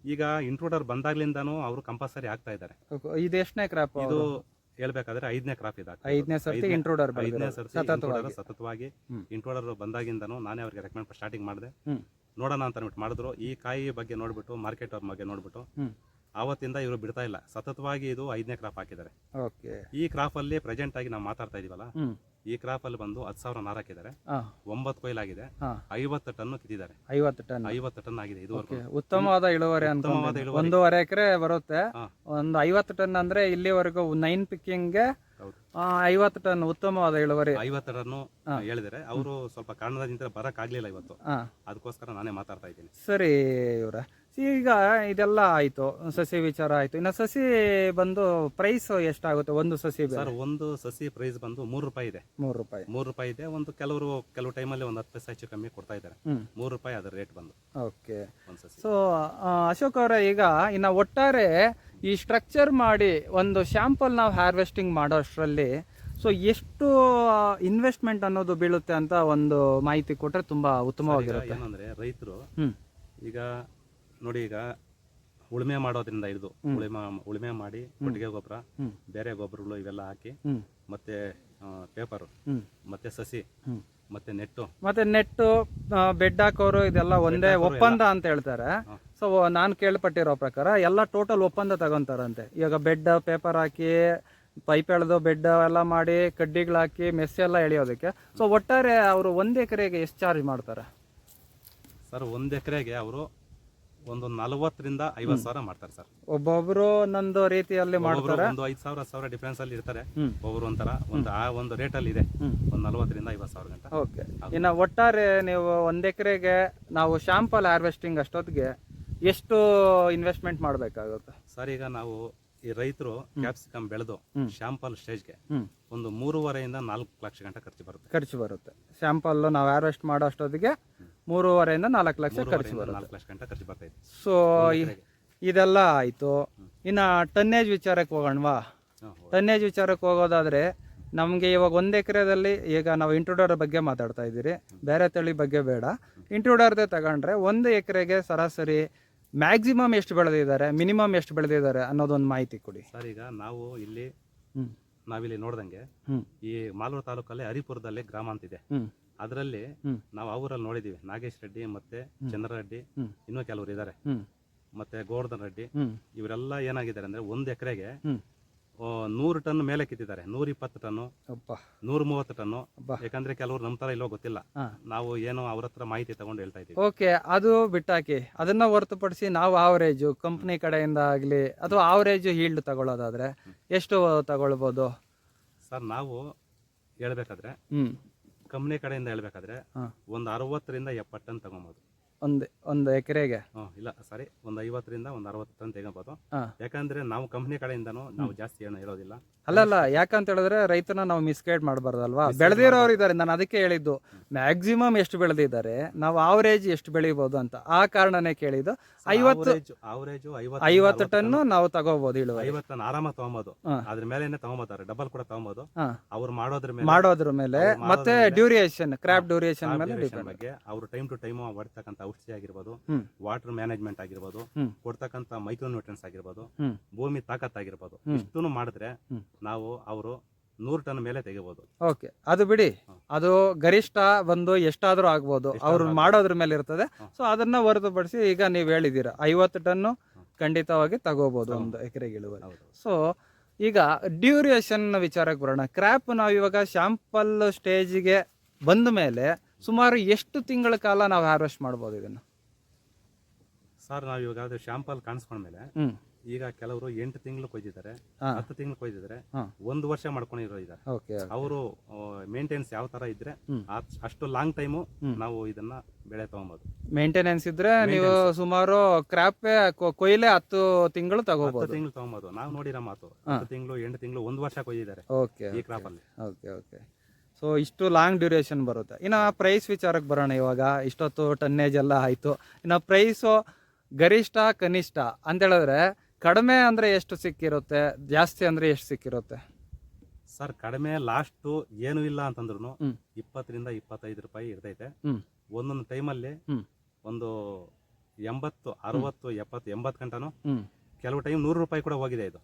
ಈಗ ಇಂಟ್ರೂಡರ್ ಬಂದಾಗ್ಲಿಂದಾನು ಅವರು ಕಂಪಲ್ಸರಿ ಆಗ್ತಾ ಇದ್ದಾರೆ. ಇದು ಎಷ್ಟನೇ ಕ್ರಾಪ್ ಇದು ಹೇಳ್ಬೇಕಾದ್ರೆ ಐದನೇ ಕ್ರಾಪ್ ಇದೆ ಐದನೇ ಸರ್ತಿ ಇಂಟ್ರೋಡರ್ ಐದನೇ ಸರ್ತಿ ಸತತವಾಗಿ. ಇಂಟ್ರೂಡರ್ ಸತತವಾಗಿ. ಇಂಟ್ರೋಡರ್ ಇಂಟ್ರೂಡರ್ ಬಂದಾಗಿಂದನು ನಾನೇ ಅವ್ರಿಗೆ ರೆಕಮೆಂಡ್ ಸ್ಟಾರ್ಟಿಂಗ್ ಮಾಡಿದೆ. ನೋಡೋಣ ಅಂತ ಅಂದ್ಬಿಟ್ಟು ಮಾಡಿದ್ರು. ಈ ಕಾಯಿ ಬಗ್ಗೆ ನೋಡ್ಬಿಟ್ಟು ಮಾರ್ಕೆಟ್ ಅವ್ರ ಬಗ್ಗೆ ನೋಡ್ಬಿಟ್ಟು. ಆವತ್ತಿಂದ ಇವರು ಬಿಡ್ತಾ ಇಲ್ಲ. ಸತತವಾಗಿ ಇದು ಐದನೇ ಕ್ರಾಪ್ ಹಾಕಿದ್ದಾರೆ. ಈ ಕ್ರಾಪ್ ಅಲ್ಲಿ ಪ್ರೆಸೆಂಟ್ ಆಗಿ ನಾವು ಮಾತಾಡ್ತಾ ಇದೀವಲ್ಲ? ಈ ಕ್ರಾಪ್ ಅಲ್ಲಿ ಬಂದು ಹತ್ತು ಸಾವಿರ ನಾರು ಹಾಕಿದ್ದಾರೆ. ಒಂಬತ್ತು ಕೊಯ್ಲು ಆಗಿದೆ. ಐವತ್ತು ಟನ್ ಕಿತ್ತಿದ್ದಾರೆ. ಐವತ್ತು ಟನ್. ಐವತ್ತು ಟನ್ ಆಗಿದೆ ಇದು ಉತ್ತಮವಾದ ಇಳುವರಿ ಇಳುವರಿ. ಒಂದೂವರೆ ಎಕರೆ ಬರುತ್ತೆ. ಒಂದು ಐವತ್ತು ಟನ್ ಅಂದ್ರೆ ಇಲ್ಲಿವರೆಗೂ ನೈನ್ ಪಿಕ್ಕಿಂಗ್ ಐವತ್ತು ಟನ್ ಉತ್ತಮವಾದ ಇಳುವರಿ. ಐವತ್ತು ಟನ್ ಹೇಳಿದರೆ ಅವರು ಸ್ವಲ್ಪ ಕಾರಣದಿಂದ ಬರಕ್ ಆಗ್ಲಿಲ್ಲ ಇವತ್ತು ಅದಕ್ಕೋಸ್ಕರ ನಾನೇ ಮಾತಾಡ್ತಾ ಇದ್ದೀನಿ. ಸರಿ ಇವ್ರ. ಈಗ ಇದೆಲ್ಲ ಆಯ್ತು. ಸಸಿ ವಿಚಾರ ಆಯ್ತು. ಇನ್ನು ಸಸಿ ಬಂದು ಪ್ರೈಸ್ ಎಷ್ಟಾಗುತ್ತೆ? ಒಂದು ಸಸಿ ಸರ್ ಒಂದು ಸಸಿ ಪ್ರೈಸ್ ಬಂದು ಮೂರು ರೂಪಾಯಿ ಇದೆ. ಮೂರು ರೂಪಾಯಿ. ಮೂರು ರೂಪಾಯಿ ಇದೆ. ಒಂದು ಕೆಲವರು ಕೆಲವು ಟೈಮಲ್ಲಿ ಒಂದು ಹತ್ತು ಪೈಸೆ ಹೆಚ್ಚು ಕಮ್ಮಿ ಕೊಡ್ತಾ ಇದ್ದಾರೆ. ಮೂರು ರೂಪಾಯಿ ಅದರ ರೇಟ್ ಬಂದು. ಓಕೆ. ಸೊ ಅಶೋಕ್ ಅವರ ಈಗ ಇನ್ನು ಒಟ್ಟಾರೆ ಈ ಸ್ಟ್ರಕ್ಚರ್ ಮಾಡಿ ಒಂದು ಶ್ಯಾಂಪಲ್ ನಾವು ಹಾರ್ವೆಸ್ಟಿಂಗ್ ಮಾಡೋ ಅಷ್ಟರಲ್ಲಿ ಸೊ ಎಷ್ಟು ಇನ್ವೆಸ್ಟ್ಮೆಂಟ್ ಅನ್ನೋದು ಬೀಳುತ್ತೆ ಅಂತ ಒಂದು ಮಾಹಿತಿ ಕೊಟ್ಟರೆ ತುಂಬಾ ಉತ್ತಮವಾಗಿರುತ್ತೆ. ಏನಂದ್ರೆ ರೈತರು ಈಗ ನೋಡಿ ಈಗ ಉಳುಮೆ ಮಾಡೋದ್ರಿಂದ ಇದು ಉಳುಮೆ ಉಳುಮೆ ಮಾಡಿ ಕೊಟ್ಟಿಗೆ ಗೊಬ್ಬರ ಬೇರೆ ಗೊಬ್ಬರಗಳು ಇವೆಲ್ಲ ಹಾಕಿ ಮತ್ತೆ ಪೇಪರ್ ಮತ್ತೆ ಸಸಿ ಮತ್ತೆ ನೆಟ್ಟು. ಮತ್ತೆ ನೆಟ್ಟು ಬೆಡ್ ಹಾಕೋರು ಇದೆಲ್ಲ ಒಂದೇ ಒಪ್ಪಂದ ಅಂತ ಹೇಳ್ತಾರೆ. ಸೊ ನಾನು ಕೇಳ್ಪಟ್ಟಿರೋ ಪ್ರಕಾರ ಎಲ್ಲ ಟೋಟಲ್ ಒಪ್ಪಂದ ತಗೊಂತಾರಂತೆ. ಇವಾಗ ಬೆಡ್ ಪೇಪರ್ ಹಾಕಿ ಪೈಪ್ ಎಳೆದು ಬೆಡ್ ಎಲ್ಲ ಮಾಡಿ ಕಡ್ಡಿಗಳು ಹಾಕಿ ಮೆಸ್ಸಿ ಎಲ್ಲ ಎಳೆಯೋದಕ್ಕೆ. ಸೊ ಒಟ್ಟಾರೆ ಅವರು ಒಂದು ಎಕರೆಗೆ ಎಷ್ಟು ಚಾರ್ಜ್ ಮಾಡ್ತಾರೆ? ಸರ್ ಒಂದ್ ಎಕರೆಗೆ ಅವರು ಒಂದು ನಲವತ್ತರಿಂದ ಐವತ್ತು ಸಾವಿರ ಮಾಡ್ತಾರೆ ಸರ್. ಒಬ್ಬೊಬ್ರು ಒಂದೊಂದು ರೀತಿಯಲ್ಲಿ ಮಾಡ್ತಾರೆ. ಒಂದು ಐದು ಸಾವಿರ ಸಾವಿರ ಡಿಫ್ರೆನ್ಸ್ ಅಲ್ಲಿ ಇರ್ತಾರೆ. ಒಬ್ಬರು ಒಂಥರ ಒಂದು ಆ ಒಂದು ರೇಟ್ ಅಲ್ಲಿ ಇದೆ. ಒಂದ್ ನಲವತ್ತರಿಂದ ಐವತ್ ಸಾವಿರ ಗಂಟೆ. ಓಕೆ. ಇನ್ನ ಒಟ್ಟಾರೆ ನೀವು ಒಂದ್ ಎಕರೆಗೆ ನಾವು ಶಾಂಪಲ್ ಹಾರ್ವೆಸ್ಟಿಂಗ್ ಅಷ್ಟೊತ್ತಿಗೆ ಎಷ್ಟು ಇನ್ವೆಸ್ಟ್ಮೆಂಟ್ ಮಾಡಬೇಕಾಗುತ್ತೆ? ಸರ್ ಈಗ ನಾವು ಈ ರೈತರು ಕ್ಯಾಪ್ಸಿಕಮ್ ಬೆಳೆದು. ಶಾಂಪಲ್ ಸ್ಟೇಜ್ಗೆ ಒಂದು ಮೂರುವರೆಯಿಂದ ನಾಲ್ಕು ಲಕ್ಷ ಗಂಟೆ ಖರ್ಚು ಬರುತ್ತೆ. ಖರ್ಚು ಬರುತ್ತೆ. ಶಾಂಪಲ್ ನಾವು ಹಾರ್ವೆಸ್ಟ್ ಮಾಡೋ ಅಷ್ಟೊತ್ತಿಗೆ ಮೂರುವರೆಯಿಂದ ನಾಲ್ಕು ಲಕ್ಷ ಖರ್ಚು ಬರುತ್ತೆ. ನಾಲ್ಕು ಲಕ್ಷ ಗಂಟೆ ಖರ್ಚು ಬರ್ತೈತೆ ಸೊ ಇದೆಲ್ಲ ಆಯಿತು. ಇನ್ನು ಟನ್ನೇಜ್ ವಿಚಾರಕ್ಕೆ ಹೋಗೋಣವಾ? ಟನ್ನೇಜ್ ವಿಚಾರಕ್ಕೆ ಹೋಗೋದಾದ್ರೆ ನಮಗೆ ಇವಾಗ ಒಂದು ಎಕರೆದಲ್ಲಿ ಈಗ ನಾವು ಇಂಟ್ರೂಡರ್ ಬಗ್ಗೆ ಮಾತಾಡ್ತಾ ಇದ್ದೀರಿ. ಬೇರೆ ತಳಿ ಬಗ್ಗೆ ಬೇಡ. ಇಂಟ್ರೂಡರ್ದೇ ತಗೊಂಡ್ರೆ ಒಂದು ಎಕರೆಗೆ ಸರಾಸರಿ ಮ್ಯಾಕ್ಸಿಮಮ್ ಎಷ್ಟು ಬೆಳೆದಿದ್ದಾರೆ ಮಿನಿಮಮ್ ಎಷ್ಟು ಬೆಳೆದಿದ್ದಾರೆ ಅನ್ನೋದೊಂದು ಮಾಹಿತಿ ಕೊಡಿ. ಸರ್ ಈಗ ನಾವು ಇಲ್ಲಿ ನಾವಿಲ್ಲಿ ನೋಡ್ದಂಗೆ ಈ ಮಾಲೂರು ತಾಲೂಕಲ್ಲಿ ಹರಿಪುರದಲ್ಲಿ ಗ್ರಾಮ ಅಂತಿದೆ. ಅದರಲ್ಲಿ ನಾವು ಅವರಲ್ಲಿ ನೋಡಿದೀವಿ. ನಾಗೇಶ್ ರೆಡ್ಡಿ ಮತ್ತೆ ಚಂದ್ರ ರೆಡ್ಡಿ ಇನ್ನೂ ಕೆಲವರು ಇದ್ದಾರೆ ಮತ್ತೆ ಗೋವರ್ಧನ್ ರೆಡ್ಡಿ ಇವರೆಲ್ಲ ಏನಾಗಿದ್ದಾರೆ ಅಂದ್ರೆ ಒಂದ್ ಎಕರೆಗೆ ನೂರು ಟನ್ ಮೇಲೆ ಕಿತ್ತಿದ್ದಾರೆ. ನೂರ ಇಪ್ಪತ್ತು ಟನ್ ನೂರ ಮೂವತ್ತು ಟನ್. ಯಾಕಂದ್ರೆ ಕೆಲವರು ನಮ್ಮ ತರ ಇಲ್ಲೋ ಗೊತ್ತಿಲ್ಲ. ನಾವು ಏನೋ ಅವ್ರ ಹತ್ರ ಮಾಹಿತಿ ತಗೊಂಡು ಹೇಳ್ತಾ ಇದೀವಿ ಓಕೆ ಅದು ಬಿಟ್ಟಾಕಿ. ಅದನ್ನ ಹೊರತುಪಡಿಸಿ ನಾವು ಆವರೇಜ್ ಕಂಪ್ನಿ ಕಡೆಯಿಂದ ಆಗಲಿ ಅಥವಾ ಆವರೇಜ್ ಹೀಲ್ಡ್ ತಗೊಳ್ಳೋದಾದ್ರೆ ಎಷ್ಟು ತಗೊಳ್ಬೋದು? ಸರ್ ನಾವು ಹೇಳ್ಬೇಕಾದ್ರೆ ಕಂಪ್ನಿ ಕಡೆಯಿಂದ ಹೇಳ್ಬೇಕಾದ್ರೆ ಒಂದು ಅರವತ್ತರಿಂದ ಎಪ್ಪತ್ತು ಟನ್ ತಗೊಬೋದು. ಒಂದು ಒಂದು ಎಕರೆಗೆ? ಹ್ಮ್, ಇಲ್ಲ ಸಾರಿ ಒಂದು ಐವತ್ತರಿಂದ ಒಂದು ಅರವತ್ತು ಟನ್ ತೆಗೋಬೋದು ಹಾಂ. ಯಾಕಂದ್ರೆ ನಾವು ಕಂಪ್ನಿ ಕಡೆಯಿಂದನೂ ನಾವು ಜಾಸ್ತಿ ಏನು ಹೇಳೋದಿಲ್ಲ. ಅಲ್ಲಲ್ಲ ಯಾಕಂತ ಹೇಳಿದ್ರೆ ರೈತನ ನಾವು ಮಿಸ್ಗೈಡ್ ಮಾಡಬಾರ್ದಲ್ವಾ? ಬೆಳೆದಿರೋರು ಇದ್ದಾರೆ ನಾನು ಅದಕ್ಕೆ ಹೇಳಿದ್ದು. ಮ್ಯಾಕ್ಸಿಮಮ್ ಎಷ್ಟು ಬೆಳೆದಿದ್ದಾರೆ ನಾವು ಆವರೇಜ್ ಎಷ್ಟು ಬೆಳಿಬೋದು ಅಂತ ಆ ಕಾರಣನೇ ಕೇಳಿದ್ದು. ಐವತ್ತು ಅವರೇಜು ಐವತ್ತು ಟನ್ನು ನಾವು ತಗೋಬಹುದು ಇಳುವರಿ. ಐವತ್ತು ಟನ್ ಆರಾಮ ತಗೊಬೋದು. ಹಾ. ಅದ್ರ ಮೇಲೆ ತಗೊಂಬೋದಾರೆ ಡಬಲ್ ಕೂಡ ತಗೊಬೋದು. ಹಾ. ಅವ್ರು ಮಾಡೋದ್ರ ಮೇಲೆ ಮಾಡೋದ್ರ ಮೇಲೆ ಅವ್ರು ಮತ್ತೆ ಮೇಲೆ- ಡ್ಯೂರಿಯೇಷನ್ ಕ್ರಾಪ್ ಡ್ಯೂರಿಯೇಷನ್ ಮೇಲೆ duration ಡಿಪೆಂಡ್ ಬಗ್ಗೆ ಅವರು ಟೈಮ್ ಟು ಟೈಮ್ ಹೊಡ್ತಕ್ಕಂಥ ಔಷಧಿ ಆಗಿರ್ಬೋದು ವಾಟರ್ ಮ್ಯಾನೇಜ್ಮೆಂಟ್ ಆಗಿರ್ಬೋದು ಕೊಡ್ತಕ್ಕಂತ ಮೈಕ್ರೋ ನ್ಯೂಟ್ರಿಯನ್ಸ್ ಆಗಿರ್ಬೋದು ಭೂಮಿ ತಾಕತ್ ಆಗಿರ್ಬೋದು. ಇಷ್ಟನ್ನು ಮಾಡಿದ್ರೆ ನಾವು ಅವರು ನೂರು ಟನ್ ಮೇಲೆ ತೆಗಿಬಹುದು ಓಕೆ. ಅದು ಬಿಡಿ. ಅದು ಗರಿಷ್ಠ ಬಂದು ಎಷ್ಟಾದ್ರೂ ಆಗ್ಬೋದು. ಅವ್ರು ಮಾಡೋದ್ರ ಮೇಲೆ ಇರ್ತದೆ. ಸೊ ಅದನ್ನ ಹೊರತುಪಡಿಸಿ ಈಗ ನೀವು ಹೇಳಿದ್ದೀರಾ ಐವತ್ತು ಟನ್ನು ಖಂಡಿತವಾಗಿ ತಗೋಬಹುದು ಒಂದು ಎಕರೆಗೆ ಇಳುವರಿ. ಸೊ ಈಗ ಡ್ಯೂರೇಷನ್ ವಿಚಾರಕ್ಕೆ ಬರೋಣ. ಕ್ರಾಪ್ ನಾವು ಇವಾಗ ಶಾಂಪಲ್ ಸ್ಟೇಜಿಗೆ ಬಂದ ಮೇಲೆ ಸುಮಾರು ಎಷ್ಟು ತಿಂಗಳ ಕಾಲ ನಾವು ಹಾರ್ವೆಸ್ಟ್ ಮಾಡ್ಬೋದು ಇದನ್ನು? ಸರ್ ನಾವು ಇವಾಗ ಶಾಂಪಲ್ ಕಾಣಿಸ್ಕೊಂಡ್ಮೇಲೆ ಮೇಲೆ ಈಗ ಕೆಲವರು ಎಂಟು ತಿಂಗಳು ಕೊಯ್ದಿದ್ದಾರೆ. ಹತ್ತು ತಿಂಗಳು ಕೊಯ್ದಿದ್ದಾರೆ. ಒಂದು ವರ್ಷ ಮಾಡ್ಕೊಂಡಿರೋ ಇದ್ದಾರೆ ಅವರು ಮೇಂಟೆನೆನ್ಸ್ ಯಾವ ತರ ಇದ್ರೆ ಅಷ್ಟು ಲಾಂಗ್ ಟೈಮು ನಾವು ಇದನ್ನ ಬೆಳೆ ತಗೊಬೋದು. ಮೇಂಟೆನೆನ್ಸ್ ಇದ್ರೆ ನೀವು ಸುಮಾರು ಕ್ರಾಪ್ ಕೊಯ್ಲೆ ಹತ್ತು ತಿಂಗಳು ಹತ್ತು ತಗೋಬಹುದು ತಿಂಗಳು ತಗೊಬೋದು. ನಾವು ನೋಡಿರೋ ಮಾತು ಹತ್ತು ತಿಂಗಳು ಎಂಟು ತಿಂಗಳು ಒಂದು ವರ್ಷ ಕೊಯ್ದಿದ್ದಾರೆ ಈ ಕ್ರಾಪ್ ಅಲ್ಲಿ. Okay okay. ಸೊ ಇಷ್ಟು ಲಾಂಗ್ ಡ್ಯೂರೇಷನ್ ಬರುತ್ತೆ. ಇನ್ನು ಪ್ರೈಸ್ ವಿಚಾರಕ್ಕೆ ಬರೋಣ ಇವಾಗ. ಇಷ್ಟೊತ್ತು ಟನ್ನೇಜ್ ಎಲ್ಲ ಆಯಿತು. ಇನ್ನು ಪ್ರೈಸು ಗರಿಷ್ಠ ಕನಿಷ್ಠ ಅಂತೇಳಿದ್ರೆ ಕಡಿಮೆ ಅಂದರೆ ಎಷ್ಟು ಸಿಕ್ಕಿರುತ್ತೆ? ಜಾಸ್ತಿ ಅಂದರೆ ಎಷ್ಟು ಸಿಕ್ಕಿರುತ್ತೆ? ಸರ್ ಕಡಿಮೆ ಲಾಸ್ಟು ಏನು ಇಲ್ಲ ಅಂತಂದ್ರು. ಇಪ್ಪತ್ತರಿಂದ ಇಪ್ಪತ್ತೈದು ರೂಪಾಯಿ ಇರ್ತೈತೆ. ಒಂದೊಂದು ಟೈಮಲ್ಲಿ. ಒಂದು ಎಂಬತ್ತು ಅರವತ್ತು ಎಪ್ಪತ್ತು ಎಂಬತ್ತು ಗಂಟನು ಕೆಲವು ಟೈಮ್ ನೂರು ರೂಪಾಯಿ ಕೂಡ ಹೋಗಿದೆ ಇದು.